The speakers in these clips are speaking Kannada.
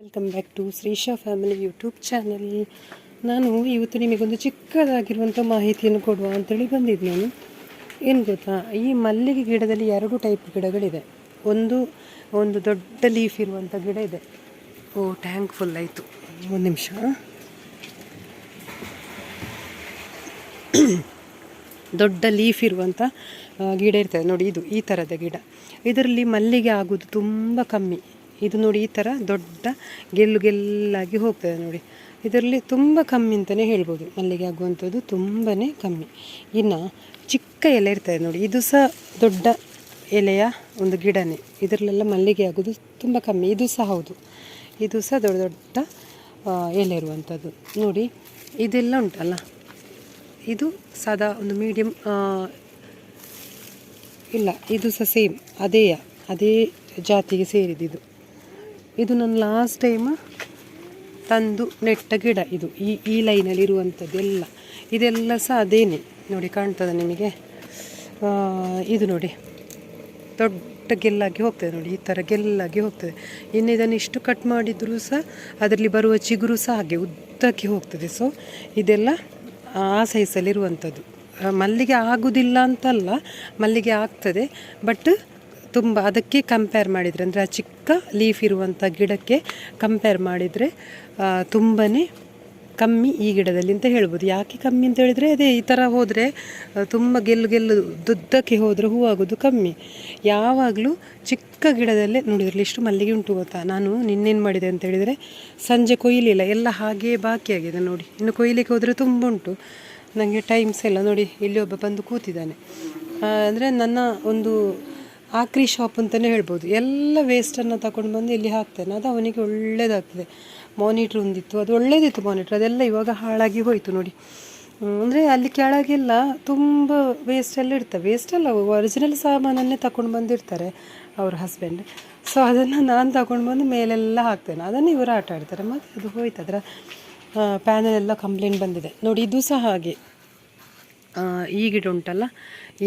Welcome back to Shreesha family YouTube channel ನಾನು ಇವತ್ತು ನಿಮಗೊಂದು ಚಿಕ್ಕದಾಗಿರುವಂಥ ಮಾಹಿತಿಯನ್ನು ಕೊಡುವ ಅಂತೇಳಿ ಬಂದಿದ್ದು ನಾನು ಏನು ಗೊತ್ತಾ? ಈ ಮಲ್ಲಿಗೆ ಗಿಡದಲ್ಲಿ ಎರಡು ಟೈಪ್ ಗಿಡಗಳಿದೆ. ಒಂದು ಒಂದು ದೊಡ್ಡ ಲೀಫ್ ಇರುವಂಥ ಗಿಡ ಇದೆ. ಓ ಟ್ಯಾಂಕ್ ಫುಲ್ ಆಯಿತು. ಒಂದು ನಿಮಿಷ. ದೊಡ್ಡ ಲೀಫ್ ಇರುವಂಥ ಗಿಡ ಇರ್ತದೆ. ನೋಡಿ, ಇದು ಈ ಥರದ ಗಿಡ. ಇದರಲ್ಲಿ ಮಲ್ಲಿಗೆ ಆಗೋದು ತುಂಬ ಕಮ್ಮಿ. ಇದು ನೋಡಿ ಈ ಥರ ದೊಡ್ಡ ಗೆಲ್ಲು ಗೆಲ್ಲಾಗಿ ಹೋಗ್ತದೆ ನೋಡಿ. ಇದರಲ್ಲಿ ತುಂಬ ಕಮ್ಮಿ ಅಂತಲೇ ಹೇಳ್ಬೋದು. ಮಲ್ಲಿಗೆ ಆಗುವಂಥದ್ದು ತುಂಬಾ ಕಮ್ಮಿ. ಇನ್ನು ಚಿಕ್ಕ ಎಲೆ ಇರ್ತದೆ ನೋಡಿ. ಇದು ಸಹ ದೊಡ್ಡ ಎಲೆಯ ಒಂದು ಗಿಡನೇ. ಇದರಲ್ಲೆಲ್ಲ ಮಲ್ಲಿಗೆ ಆಗೋದು ತುಂಬ ಕಮ್ಮಿ. ಇದು ಸಹ ಹೌದು. ಇದು ಸಹ ದೊಡ್ಡ ದೊಡ್ಡ ಎಲೆ ಇರುವಂಥದ್ದು. ನೋಡಿ, ಇದೆಲ್ಲ ಉಂಟಲ್ಲ. ಇದು ಸದಾ ಒಂದು ಮೀಡಿಯಮ್ ಇಲ್ಲ, ಇದು ಸಹ ಸೇಮ್ ಅದೇ ಅದೇ ಜಾತಿಗೆ ಸೇರಿದ್ದು ಇದು ನನ್ನ ಲಾಸ್ಟ್ ಟೈಮ್ ತಂದು ನೆಟ್ಟ ಗಿಡ ಇದು. ಈ ಈ ಲೈನಲ್ಲಿ ಇರುವಂಥದ್ದೆಲ್ಲ ಇದೆಲ್ಲ ಸಹ ಅದೇನೆ. ನೋಡಿ ಕಾಣ್ತದೆ ನಿಮಗೆ? ಇದು ನೋಡಿ. ದೊಡ್ಡ ಗೆಲ್ಲಾಗಿ ಹೋಗ್ತದೆ ನೋಡಿ ಈ ಥರ ಗೆಲ್ಲಾಗಿ ಹೋಗ್ತದೆ. ಇನ್ನು ಇದನ್ನು ಇಷ್ಟು ಕಟ್ ಮಾಡಿದರೂ ಸಹ ಅದರಲ್ಲಿ ಬರುವ ಚಿಗುರು ಸಹ ಹಾಗೆ ಉದ್ದಕ್ಕೆ ಹೋಗ್ತದೆ. ಸೊ ಇದೆಲ್ಲ ಆ ಸೈಜಲ್ಲಿರುವಂಥದ್ದು ಆ, ಮಲ್ಲಿಗೆ ಆಗುವುದಿಲ್ಲ ಅಂತಲ್ಲ ಮಲ್ಲಿಗೆ ಆಗ್ತದೆ. ಬಟ್ ತುಂಬ ಅದಕ್ಕೆ ಕಂಪೇರ್ ಮಾಡಿದರೆ, ಅಂದರೆ ಆ ಚಿಕ್ಕ ಲೀಫ್ ಇರುವಂಥ ಗಿಡಕ್ಕೆ ಕಂಪೇರ್ ಮಾಡಿದರೆ ತುಂಬಾ ಕಮ್ಮಿ ಈ ಗಿಡದಲ್ಲಿ ಅಂತ ಹೇಳ್ಬೋದು. ಯಾಕೆ ಕಮ್ಮಿ ಅಂತ ಹೇಳಿದರೆ, ಅದೇ ಈ ಥರ ಹೋದರೆ ತುಂಬ ಗೆಲ್ಲು ಗೆಲ್ಲು ದುದ್ದಕ್ಕೆ ಹೋದರೆ ಹೂವಾಗೋದು ಕಮ್ಮಿ. ಯಾವಾಗಲೂ ಚಿಕ್ಕ ಗಿಡದಲ್ಲೇ, ನೋಡಿದ್ರಲ್ಲಿ ಇಷ್ಟು ಮಲ್ಲಿಗೆ ಉಂಟು ಗೊತ್ತಾ? ನಾನು ನಿನ್ನೇನು ಮಾಡಿದೆ ಅಂತ ಹೇಳಿದರೆ, ಸಂಜೆ ಕೊಯ್ಲಿಲ್ಲ, ಎಲ್ಲ ಹಾಗೇ ಬಾಕಿಯಾಗಿದೆ ನೋಡಿ. ಇನ್ನು ಕೊಯ್ಲಿಕ್ಕೆ ಹೋದರೆ ತುಂಬ ಉಂಟು. ನನಗೆ ಟೈಮ್ಸ್ ಎಲ್ಲ ನೋಡಿ, ಇಲ್ಲಿ ಒಬ್ಬ ಬಂದು ಕೂತಿದ್ದಾನೆ. ಅಂದರೆ ನನ್ನ ಒಂದು ಆಕ್ರಿ ಶಾಪ್ ಅಂತಲೇ ಹೇಳ್ಬೋದು. ಎಲ್ಲ ವೇಸ್ಟನ್ನು ತಗೊಂಡು ಬಂದು ಇಲ್ಲಿ ಹಾಕ್ತೇನೆ. ಅದು ಅವನಿಗೆ ಒಳ್ಳೇದಾಗ್ತದೆ. ಮಾನಿಟ್ರ್ ಒಂದಿತ್ತು. ಅದು ಒಳ್ಳೇದಿತ್ತು ಮಾನಿಟ್ರ್ ಅದೆಲ್ಲ ಇವಾಗ ಹಾಳಾಗಿ ಹೋಯಿತು ನೋಡಿ. ಅಂದರೆ ಅಲ್ಲಿ ಕೆಳಗೆಲ್ಲ ತುಂಬ ವೇಸ್ಟ್ ಎಲ್ಲ ಇರ್ತವೆ ವೇಸ್ಟ್ ಅಲ್ಲ ಒರಿಜಿನಲ್ ಸಾಮಾನನ್ನೇ ತಗೊಂಡು ಬಂದಿರ್ತಾರೆ ಅವ್ರ ಹಸ್ಬೆಂಡ್ ಸೊ ಅದನ್ನು ನಾನು ತಗೊಂಡು ಬಂದು ಮೇಲೆಲ್ಲ ಹಾಕ್ತೇನೆ. ಅದನ್ನು ಇವರು ಆಟ ಆಡ್ತಾರೆ. ಮತ್ತು ಅದು ಹೋಯ್ತು ಅದರ ಪ್ಯಾನಲೆಲ್ಲ ಕಂಪ್ಲೇಂಟ್ ಬಂದಿದೆ. ನೋಡಿ, ಇದು ಸಹ ಹಾಗೆ. ಈ ಗಿಡ ಉಂಟಲ್ಲ,